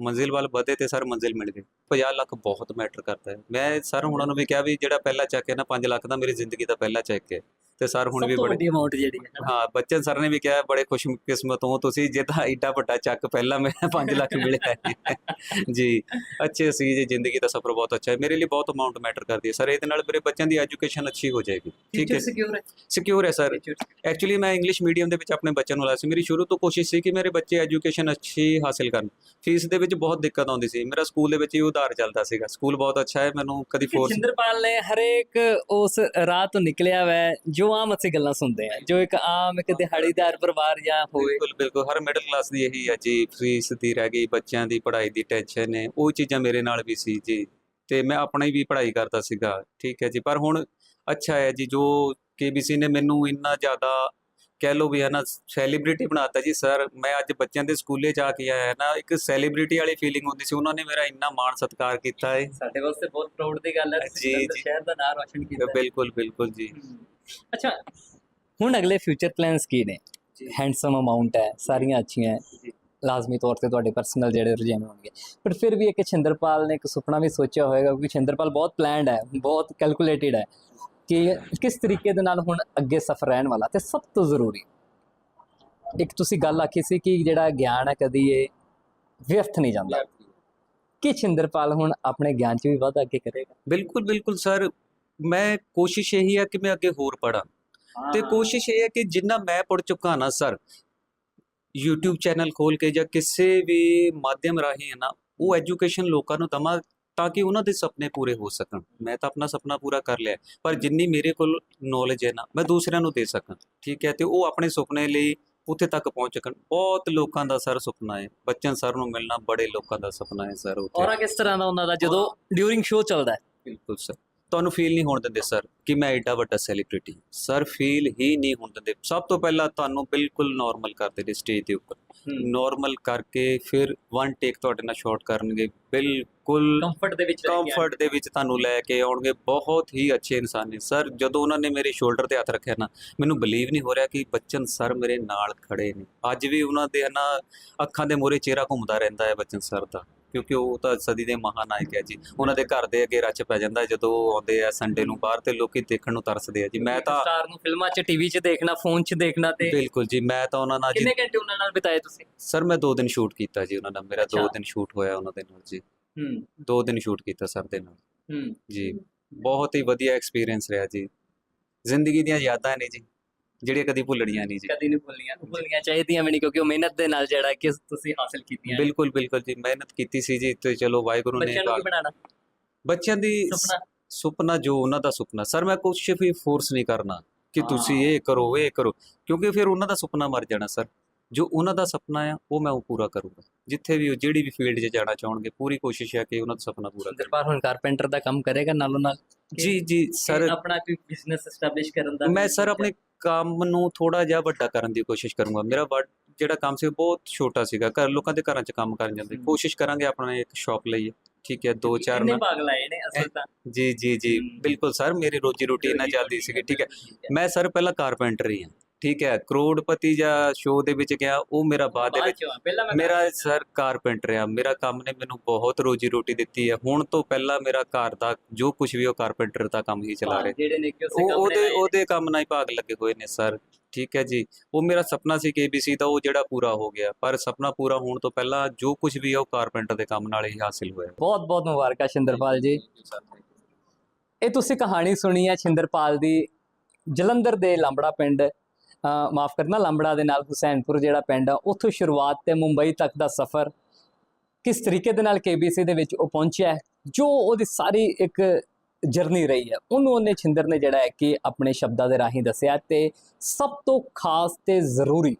ਮੰਜ਼ਿਲ ਵੱਲ ਵਧੇ ਤੇ ਸਰ ਮੰਜ਼ਿਲ ਮਿਲ ਗਈ 50 ਲੱਖ ਬਹੁਤ ਮੈਟਰ ਕਰਦਾ ਹੈ। ਮੈਂ ਸਰ ਹੁਣਾਂ ਨੂੰ ਵੀ ਕਿਹਾ ਵੀ ਜਿਹੜਾ ਪਹਿਲਾ ਚੈੱਕ ਹੈ ਨਾ 5 ਲੱਖ ਦਾ ਮੇਰੀ ਜ਼ਿੰਦਗੀ ਦਾ ਪਹਿਲਾ ਚੈੱਕ ਹੈ। ਤੇ ਸਰ ਹੁਣ ਵੀ ਬੜੇ ਵੱਡੀ ਅਮਾਉਂਟ ਜਿਹੜੀ ਹੈ। ਹਾਂ ਬੱਚਨ ਸਰ ਨੇ ਵੀ ਕਿਹਾ ਬੜੇ ਖੁਸ਼ਕਿਸਮਤ ਹੋ ਤੁਸੀਂ ਜਿਹਦਾ ਏਡਾ ਵੱਡਾ ਚੱਕ ਪਹਿਲਾਂ ਮੈਂ [LAUGHS] 5 ਲੱਖ ਮਿਲਿਆ ਹੈ। [LAUGHS] ਜੀ ਅੱਛੇ ਸੀ ਜੀ ਜ਼ਿੰਦਗੀ ਦਾ ਸਫ਼ਰ ਬਹੁਤ ਅੱਛਾ ਹੈ। ਮੇਰੇ ਲਈ ਬਹੁਤ ਅਮਾਉਂਟ ਮੈਟਰ ਕਰਦੀ ਹੈ। ਸਰ ਇਹਦੇ ਨਾਲ ਮੇਰੇ ਬੱਚਿਆਂ ਦੀ ਐਜੂਕੇਸ਼ਨ ਅੱਛੀ ਹੋ ਜਾਏਗੀ। ਠੀਕ ਹੈ। ਸਿਕਿਉਰ ਹੈ। ਸਿਕਿਉਰ ਹੈ ਸਰ। ਐਕਚੁਅਲੀ ਮੈਂ ਇੰਗਲਿਸ਼ ਮੀਡੀਅਮ ਦੇ ਵਿੱਚ ਆਪਣੇ ਬੱਚਿਆਂ ਨੂੰ ਲਾਇਆ ਸੀ। ਮੇਰੀ ਸ਼ੁਰੂ ਤੋਂ ਕੋਸ਼ਿਸ਼ ਸੀ ਕਿ ਮੇਰੇ ਬੱਚੇ ਐਜੂਕੇਸ਼ਨ ਅੱਛੀ ਹਾਸਿਲ ਕਰਨ। ਫੀਸ ਦੇ ਵਿੱਚ ਬਹੁਤ ਦਿੱਕਤ ਆਉਂਦੀ ਸੀ। ਮੇਰਾ ਸਕੂਲ ਦੇ ਵਿੱਚ ਹੀ ਉਧਾਰ ਚੱਲਦਾ ਸੀਗਾ। ਸਕੂਲ ਬਹੁਤ ਅੱਛਾ ਹੈ। ਮੈਨੂੰ ਕਦੀ ਫੋਰਸ ਸਿੰਦਰਪਾਲ ਨੇ ਹਰੇਕ ਉਸ ਰਾਹ ਤੋਂ ਨਿਕਲਿਆ ਵੈ ਜੋ ਆਮ ਅਸੀਂ ਗੱਲਾਂ ਸੁਣਦੇ ਆ ਜੋ ਇੱਕ ਆਮ ਇੱਕ ਦਿਹਾੜੀਦਾਰ ਪਰਿਵਾਰ ਜਾਂ ਹੋਵੇ। ਬਿਲਕੁਲ ਬਿਲਕੁਲ। ਹਰ ਮਿਡਲ ਕਲਾਸ ਦੀ ਇਹੀ ਹੈ ਜੀ ਫੀਸ ਦੀ ਰਹਿ ਗਈ ਬੱਚਿਆਂ ਦੀ ਪੜ੍ਹਾਈ ਦੀ ਟੈਨਸ਼ਨ ਹੈ ਉਹ ਚੀਜ਼ਾਂ ਮੇਰੇ ਨਾਲ ਵੀ ਸੀ ਜੀ। ਤੇ ਮੈਂ ਆਪਣੀ ਵੀ ਪੜ੍ਹਾਈ ਕਰਦਾ ਸੀਗਾ ਠੀਕ ਹੈ ਜੀ। ਪਰ ਹੁਣ ਅੱਛਾ ਹੈ ਜੀ ਜੋ ਕੇਬੀਸੀ ਨੇ ਮੈਨੂੰ ਇੰਨਾ ਜ਼ਿਆਦਾ ਕਹਿ ਲੋ ਵੀ ਹੈ ਨਾ ਸੈਲੀਬ੍ਰਿਟੀ ਬਣਾਤਾ ਜੀ ਸਰ ਮੈਂ ਅੱਜ ਬੱਚਿਆਂ ਦੇ ਸਕੂਲੇ ਜਾ ਕੇ ਆਇਆ ਨਾ ਇੱਕ ਸੈਲੀਬ੍ਰਿਟੀ ਵਾਲੀ ਫੀਲਿੰਗ ਹੁੰਦੀ ਸੀ ਉਹਨਾਂ ਨੇ ਮੇਰਾ ਇੰਨਾ ਮਾਣ ਸਤਿਕਾਰ ਕੀਤਾ ਹੈ ਸਾਡੇ ਵਾਸਤੇ ਬਹੁਤ ਪ੍ਰਾਊਡ ਦੀ ਗੱਲ ਹੈ ਜੀ, ਜੀ। ਸ਼ਹਿਰ ਦਾ ਨਾਮ ਰੋਸ਼ਨ ਕੀਤਾ। ਬਿਲਕੁਲ ਬਿਲਕੁਲ ਜੀ। ਅੱਛਾ। ਹੁਣ ਅਗਲੇ ਫਿਊਚਰ ਪਲਾਨਸ ਕੀ ਨੇ। ਹੈਂਡਸਮ ਅਮਾਉਂਟ ਹੈ ਸਾਰੀਆਂ ਅੱਛੀਆਂ ਹੈ। ਲਾਜ਼ਮੀ ਤੌਰ ਤੇ ਤੁਹਾਡੇ ਪਰਸਨਲ ਜਿਹੜੇ ਰੁਝਾਨ ਹੋਣਗੇ। ਪਰ ਫਿਰ ਵੀ ਇੱਕ ਛਿੰਦਰਪਾਲ ਨੇ ਇੱਕ ਸੁਪਨਾ ਵੀ ਸੋਚਿਆ ਹੋਵੇਗਾ ਕਿਉਂਕਿ ਛਿੰਦਰਪਾਲ ਬਹੁਤ ਪਲਾਨਡ ਹੈ ਬਹੁਤ ਕੈਲਕੂਲੇਟਿਡ ਹੈ ਕਿ ਕਿਸ ਤਰੀਕੇ ਦੇ ਨਾਲ ਹੁਣ ਅੱਗੇ ਸਫ਼ਰ ਰਹਿਣ ਵਾਲਾ ਤੇ ਸਭ ਤੋਂ ਜ਼ਰੂਰੀ। ਇੱਕ ਤੁਸੀਂ ਗੱਲ ਆਖੀ ਸੀ ਕਿ ਜਿਹੜਾ ਗਿਆਨ ਹੈ ਕਦੀ ਇਹ ਵਿਅਰਥ ਨਹੀਂ ਜਾਂਦਾ। ਕਿ ਛਿੰਦਰਪਾਲ ਹੁਣ ਆਪਣੇ ਗਿਆਨ 'ਚ ਵੀ ਵਾਧਾ ਅੱਗੇ ਕਰੇਗਾ। ਬਿਲਕੁਲ ਬਿਲਕੁਲ ਸਰ। ਮੈਂ ਕੋਸ਼ਿਸ਼ ਇਹੀ ਹੈ ਕਿ ਮੈਂ ਅੱਗੇ ਹੋਰ ਪੜਾਂ ਤੇ ਕੋਸ਼ਿਸ਼ ਇਹ ਹੈ ਕਿ ਜਿੰਨਾ ਮੈਂ ਪੜ ਚੁੱਕਾ ਨਾ ਸਰ YouTube ਚੈਨਲ ਖੋਲ ਕੇ ਜਾਂ ਕਿਸੇ ਵੀ ਮਾਧਿਅਮ ਰਾਹੀਂ ਹੈ ਨਾ ਉਹ ਐਜੂਕੇਸ਼ਨ ਲੋਕਾਂ ਨੂੰ ਦਵਾਂ ਤਾਂ ਕਿ ਉਹਨਾਂ ਦੇ ਸੁਪਨੇ ਪੂਰੇ ਹੋ ਸਕਣ। ਮੈਂ ਤਾਂ ਆਪਣਾ ਸੁਪਨਾ ਪੂਰਾ ਕਰ ਲਿਆ ਪਰ ਜਿੰਨੀ ਮੇਰੇ ਕੋਲ ਨੌਲੇਜ ਹੈ ਨਾ ਮੈਂ ਦੂਸਰਿਆਂ ਨੂੰ ਦੇ ਸਕਾਂ ਠੀਕ ਹੈ? ਤੇ ਉਹ ਆਪਣੇ ਸੁਪਨੇ ਲਈ ਉੱਥੇ ਤੱਕ ਪਹੁੰਚ ਸਕਣ। ਬਹੁਤ ਲੋਕਾਂ ਦਾ ਸਰ ਸੁਪਨਾ ਹੈ ਬੱਚਨ ਸਰ ਨੂੰ ਮਿਲਣਾ ਬੜੇ ਲੋਕਾਂ ਦਾ ਸੁਪਨਾ ਹੈ ਸਰ ਉੱਥੇ। ਔਰਾ ਕਿਸ ਤਰ੍ਹਾਂ ਦਾ ਉਹਨਾਂ ਦਾ ਜਦੋਂ ਡਿਊਰਿੰਗ ਸ਼ੋਅ ਚੱਲਦਾ ਹੈ? ਬਿਲਕੁਲ ਸਰ। ਤੁਹਾਨੂੰ ਫੀਲ ਨਹੀਂ ਹੋਣ ਦਿੰਦੇ ਸਰ ਕਿ ਮੈਂ ਐਡਾ ਵੱਡਾ ਸੈਲੀਬ੍ਰਿਟੀ ਸਰ ਫੀਲ ਹੀ ਨਹੀਂ ਹੋਣ ਦਿੰਦੇ। ਸਭ ਤੋਂ ਪਹਿਲਾਂ ਤੁਹਾਨੂੰ ਬਿਲਕੁਲ ਨਾਰਮਲ ਕਰਦੇ ਨੇ ਸਟੇਜ ਦੇ ਉੱਪਰ। ਨਾਰਮਲ ਕਰਕੇ ਫਿਰ ਵਨ ਟੇਕ ਤੁਹਾਡੇ ਨਾਲ ਸ਼ਾਟ ਕਰਨਗੇ। ਬਿਲਕੁਲ ਕੰਫਰਟ ਦੇ ਵਿੱਚ ਕੰਫਰਟ ਦੇ ਵਿੱਚ ਤੁਹਾਨੂੰ ਲੈ ਕੇ ਆਉਣਗੇ। ਬਹੁਤ ਹੀ ਅੱਛੇ ਇਨਸਾਨ ਨੇ। ਸਰ ਜਦੋਂ ਉਹਨਾਂ ਨੇ ਮੇਰੇ ਸ਼ੋਲਡਰ ਤੇ ਹੱਥ ਰੱਖਿਆ ਨਾ ਮੈਨੂੰ ਬਲੀਵ ਨਹੀਂ ਹੋ ਰਿਹਾ ਕਿ ਬੱਚਨ ਸਰ ਮੇਰੇ ਨਾਲ ਖੜੇ ਨੇ। ਅੱਜ ਵੀ ਉਹਨਾਂ ਦੇ ਨਾ ਅੱਖਾਂ ਦੇ ਮੂਹਰੇ ਚਿਹਰਾ ਘੁੰਮਦਾ ਰਹਿੰਦਾ ਹੈ ਬੱਚਨ ਸਰ ਦਾ। ਕਿਉਂਕਿ ਉਹ ਤਾਂ ਸਦੀ ਦੇ ਮਹਾਨਾਇਕ ਹੈ ਜੀ। ਉਹਨਾਂ ਦੇ ਘਰ ਦੇ ਅੱਗੇ ਰੱਛ ਪੈ ਜਾਂਦਾ ਹੈ ਜਦੋਂ ਉਹ ਆਉਂਦੇ ਆ ਸੰਡੇ ਨੂੰ ਬਾਹਰ ਤੇ ਲੋਕੀ ਦੇਖਣ ਨੂੰ ਤਰਸਦੇ ਆ ਜੀ। ਮੈਂ ਤਾਂ ਸਟਾਰ ਨੂੰ ਫਿਲਮਾਂ 'ਚ ਟੀਵੀ 'ਚ ਦੇਖਣਾ ਫੋਨ 'ਚ ਦੇਖਣਾ ਤੇ ਬਿਲਕੁਲ ਜੀ ਮੈਂ ਤਾਂ ਉਹਨਾਂ ਨਾਲ ਜੀ ਕਿੰਨੇ ਘੰਟੇ ਉਹਨਾਂ ਨਾਲ ਬਿਤਾਏ ਤੁਸੀਂ? ਸਰ ਮੈਂ 2 ਦਿਨ ਸ਼ੂਟ ਕੀਤਾ ਜੀ ਉਹਨਾਂ ਨਾਲ ਮੇਰਾ 2 ਅੱਛਾ। ਦਿਨ ਸ਼ੂਟ ਹੋਇਆ ਉਹਨਾਂ ਦੇ ਨਾਲ ਜੀ। ਹੂੰ। 2 ਦਿਨ ਸ਼ੂਟ ਕੀਤਾ ਸਰ ਦੇ ਨਾਲ। ਹੂੰ। ਜੀ ਬਹੁਤ ਹੀ ਵਧੀਆ ਐਕਸਪੀਰੀਅੰਸ ਰਿਹਾ ਜੀ। ਜ਼ਿੰਦਗੀ ਦੀਆਂ ਯਾਦਾਂ ਨੇ ਜੀ। ਜਿਹੜੀਆਂ ਕਦੀ ਭੁੱਲਣੀਆਂ ਨਹੀਂ ਜੀ। ਕਦੀ ਨਹੀਂ ਭੁੱਲਣੀਆਂ ਭੁੱਲਣੀਆਂ ਚਾਹੀਦੀਆਂ ਵੀ ਨਹੀਂ ਕਿਉਂਕਿ ਉਹ ਮਿਹਨਤ ਦੇ ਨਾਲ ਜਿਹੜਾ ਕਿ ਤੁਸੀਂ ਹਾਸਲ ਕੀਤੀਆਂ ਨੇ। ਬਿਲਕੁਲ ਬਿਲਕੁਲ ਜੀ ਮਿਹਨਤ ਕੀਤੀ ਸੀ ਜੀ ਤੇ ਚਲੋ ਵਾਹਿਗੁਰੂ ਨੇ ਬੱਚਿਆਂ ਨੂੰ ਕੀ ਬਣਾਉਣਾ? ਬੱਚਿਆਂ ਦੀ ਸੁਪਨਾ। ਸੁਪਨਾ ਜੋ ਉਹਨਾਂ ਦਾ ਸੁਪਨਾ। ਸਰ ਮੈਂ ਕੁਛ ਵੀ ਫੋਰਸ ਨਹੀਂ ਕਰਨਾ ਕਿ ਹਾਂ। ਤੁਸੀਂ ਇਹ ਕਰੋ ਇਹ ਕਰੋ। ਕਿਉਂਕਿ ਫਿਰ ਉਹਨਾਂ ਦਾ ਸੁਪਨਾ ਮਰ ਜਾਣਾ ਸਰ। ਜੋ ਉਹਨਾਂ ਦਾ ਸੁਪਨਾ ਆ ਉਹ ਮੈਂ ਉਹ ਪੂਰਾ ਕਰੂੰਗਾ। ਜਿੱਥੇ ਵੀ ਉਹ ਜਿਹੜੀ ਵੀ ਫੀਲਡ 'ਚ ਜਾਣਾ ਚਾਹਣਗੇ ਪੂਰੀ ਕੋਸ਼ਿਸ਼ ਹੈ ਕਿ ਉਹਨਾਂ ਦਾ ਸੁਪਨਾ ਪੂਰਾ ਕਰਾਂ। ਦਰਬਾਰ ਹੁਣ ਕਾਰਪੈਂਟਰ ਦਾ ਕੰਮ ਕਰੇਗਾ ਨਾਲੋਂ ਨਾਲ। ਜੀ ਜੀ ਸਰ ਸਰ ਆਪਣਾ ਕੋਈ ਬਿਜ਼ਨਸ ਐਸਟੈਬਲਿਸ਼ ਕਰਨ ਦਾ ਮੈਂ ਸਰ ਆਪਣੇ ਕੰਮ ਨੂੰ ਥੋੜਾ ਜਿਹਾ ਵੱਡਾ ਕਰਨ ਦੀ ਕੋਸ਼ਿਸ਼ ਕਰੂੰਗਾ। ਮੇਰਾ ਵੱਡ- ਜਿਹੜਾ ਕੰਮ ਸੀ ਬਹੁਤ ਛੋਟਾ ਸੀਗਾ। ਘਰ ਲੋਕਾਂ ਦੇ ਘਰਾਂ 'ਚ ਕੰਮ ਕਰਨ ਜਾਂਦੇ। ਕੋਸ਼ਿਸ਼ ਕਰਾਂਗੇ ਆਪਣਾ ਇੱਕ ਸ਼ਾਪ ਲਈਏ। ਠੀਕ ਹੈ ਦੋ ਚਾਰ ਨਾ ਭਾਗ ਲਾਏ ਨੇ ਅਸਲ ਤਾਂ? ਜੀ ਜੀ ਜੀ। ਬਿਲਕੁਲ ਸਰ ਮੇਰੀ ਰੋਜੀ ਰੋਟੀ ਇਹਨਾਂ ਚੱਲਦੀ ਸੀਗੀ। ਠੀਕ ਹੈ। ਮੈਂ ਸਰ ਪਹਿਲਾਂ ਕਾਰਪੈਂਟਰ ਹੀ ਹਾਂ। ਠੀਕ ਹੈ ਕਰੋੜਪਤੀ ਜਾਂ ਸ਼ੋਅ ਦੇ ਵਿੱਚ ਗਿਆ ਉਹ ਮੇਰਾ ਬਾਅਦ ਦੇ ਬਾਅਦ ਵਿੱਚ ਚੋਂ ਆ, ਪਹਿਲਾਂ ਮੈਂ ਮੇਰਾ ਸਰ ਕਾਰਪੈਂਟਰ ਆ ਮੇਰਾ ਕੰਮ ਨੇ ਮੈਨੂੰ ਬਹੁਤ ਰੋਜੀ ਰੋਟੀ ਦਿੱਤੀ ਹੈ ਹੁਣ ਤੋਂ ਪਹਿਲਾਂ ਮੇਰਾ ਘਰ ਦਾ ਜੋ ਕੁਝ ਵੀ ਉਹ ਕਾਰਪੈਂਟਰ ਦਾ ਕੰਮ ਹੀ ਚਲਾ ਰਹੇ। ਜਿਹੜੇ ਨੇ ਕਿ ਉਸੇ ਉਹ ਕੰਮ ਉਹਦੇ ਉਹਦੇ ਕੰਮ ਨਾਲ ਹੀ ਭਾਗ ਲੱਗੇ ਹੋਏ ਨੇ ਸਰ ਠੀਕ ਹੈ ਜੀ। ਉਹ ਮੇਰਾ ਸੁਪਨਾ ਸੀ ਕੇਬੀਸੀ ਦਾ ਉਹ ਜਿਹੜਾ ਪੂਰਾ ਹੋ ਗਿਆ ਪਰ ਸੁਪਨਾ ਪੂਰਾ ਹੋਣ ਤੋਂ ਪਹਿਲਾਂ ਜੋ ਕੁਝ ਵੀ ਹੈ ਉਹ ਕਾਰਪੈਂਟਰ ਦੇ ਕੰਮ ਨਾਲ ਹੀ ਹਾਸਿਲ ਹੋਇਆ। ਬਹੁਤ ਬਹੁਤ ਮੁਬਾਰਕਾਂ ਸ਼ਿੰਦਰਪਾਲ ਜੀ। ਇਹ ਤੁਸੀਂ ਕਹਾਣੀ ਸੁਣੀ ਹੈ ਛਿੰਦਰਪਾਲ ਦੀ ਜਲੰਧਰ ਦੇ ਲਾਂਬੜਾ ਪਿੰਡ ਮਾਫ ਕਰਨਾ, ਲਾਂਬੜਾ ਦੇ ਨਾਲ ਹੁਸੈਨਪੁਰ ਜਿਹੜਾ ਪਿੰਡ ਆ, ਉੱਥੋਂ ਸ਼ੁਰੂਆਤ ਤੇ ਮੁੰਬਈ ਤੱਕ ਦਾ ਸਫ਼ਰ ਕਿਸ ਤਰੀਕੇ ਦੇ ਨਾਲ ਕੇਬੀਸੀ ਦੇ ਵਿੱਚ ਉਹ ਪਹੁੰਚਿਆ ਜੋ ਉਹਦੀ ਸਾਰੀ ਇੱਕ ਜਰਨੀ ਰਹੀ ਹੈ। ਉਹਨੂੰ ਉਹਨੇ ਛਿੰਦਰ ਨੇ ਜਿਹੜਾ ਹੈ ਕਿ ਆਪਣੇ ਸ਼ਬਦਾਂ ਦੇ ਰਾਹੀਂ ਦੱਸਿਆ ਤੇ ਸਭ ਤੋਂ ਖਾਸ ਤੇ ਜ਼ਰੂਰੀ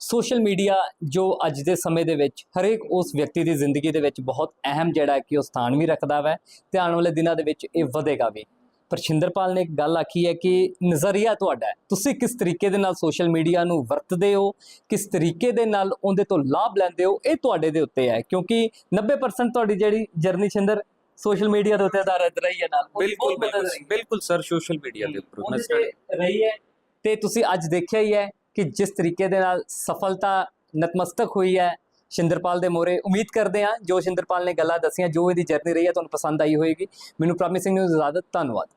ਸੋਸ਼ਲ ਮੀਡੀਆ ਜੋ ਅੱਜ ਦੇ ਸਮੇਂ ਦੇ ਵਿੱਚ ਹਰੇਕ ਉਸ ਵਿਅਕਤੀ ਦੀ ਜ਼ਿੰਦਗੀ ਦੇ ਵਿੱਚ ਬਹੁਤ ਅਹਿਮ ਜਿਹੜਾ ਕਿ ਉਹ ਸਥਾਨ ਵੀ ਰੱਖਦਾ ਹੈ ਤੇ ਆਉਣ ਵਾਲੇ ਦਿਨਾਂ ਦੇ ਵਿੱਚ ਇਹ ਵਧੇਗਾ ਵੀ। ਪਰ ਛਿੰਦਰਪਾਲ ਨੇ ਇੱਕ ਗੱਲ ਆਖੀ ਹੈ ਕਿ ਨਜ਼ਰੀਆ ਤੁਹਾਡਾ ਹੈ। ਤੁਸੀਂ ਕਿਸ ਤਰੀਕੇ ਦੇ ਨਾਲ ਸੋਸ਼ਲ ਮੀਡੀਆ ਨੂੰ ਵਰਤਦੇ ਹੋ? ਕਿਸ ਤਰੀਕੇ ਦੇ ਨਾਲ ਉਹਦੇ ਤੋਂ ਲਾਭ ਲੈਂਦੇ ਹੋ? ਇਹ ਤੁਹਾਡੇ ਦੇ ਉੱਤੇ ਹੈ ਕਿਉਂਕਿ 90% ਤੁਹਾਡੀ ਜਿਹੜੀ ਜਰਨੀ ਛਿੰਦਰ ਸੋਸ਼ਲ ਮੀਡੀਆ ਦੇ ਉੱਤੇ ਆਧਾਰਿਤ ਰਹੀ ਹੈ ਨਾਲ। ਬਿਲਕੁਲ ਬਿਲਕੁਲ ਸਰ ਸੋਸ਼ਲ ਮੀਡੀਆ ਦੇ ਉੱਪਰ ਮੈਂ ਰਹੀ ਹੈ ਤੇ ਤੁਸੀਂ ਅੱਜ ਦੇਖਿਆ ਹੀ ਹੈ ਕਿ ਜਿਸ ਤਰੀਕੇ ਦੇ ਨਾਲ ਸਫਲਤਾ ਨਤਮਸਤਕ ਹੋਈ ਹੈ ਸ਼ਿੰਦਰਪਾਲ ਦੇ ਮੋਰੇ ਉਮੀਦ ਕਰਦੇ ਹਾਂ ਜੋ ਸ਼ਿੰਦਰਪਾਲ ਨੇ ਗੱਲਾਂ ਦੱਸੀਆਂ ਜੋ ਇਹਦੀ ਜਰਨੀ ਰਹੀ ਹੈ ਤੁਹਾਨੂੰ ਪਸੰਦ ਆਈ ਹੋਏਗੀ। ਮੈਨੂੰ ਪ੍ਰੋਮਿਸਿੰਗ ਨਿਊਜ਼ ਇਜਾਜ਼ਤ ਧੰਨਵਾਦ।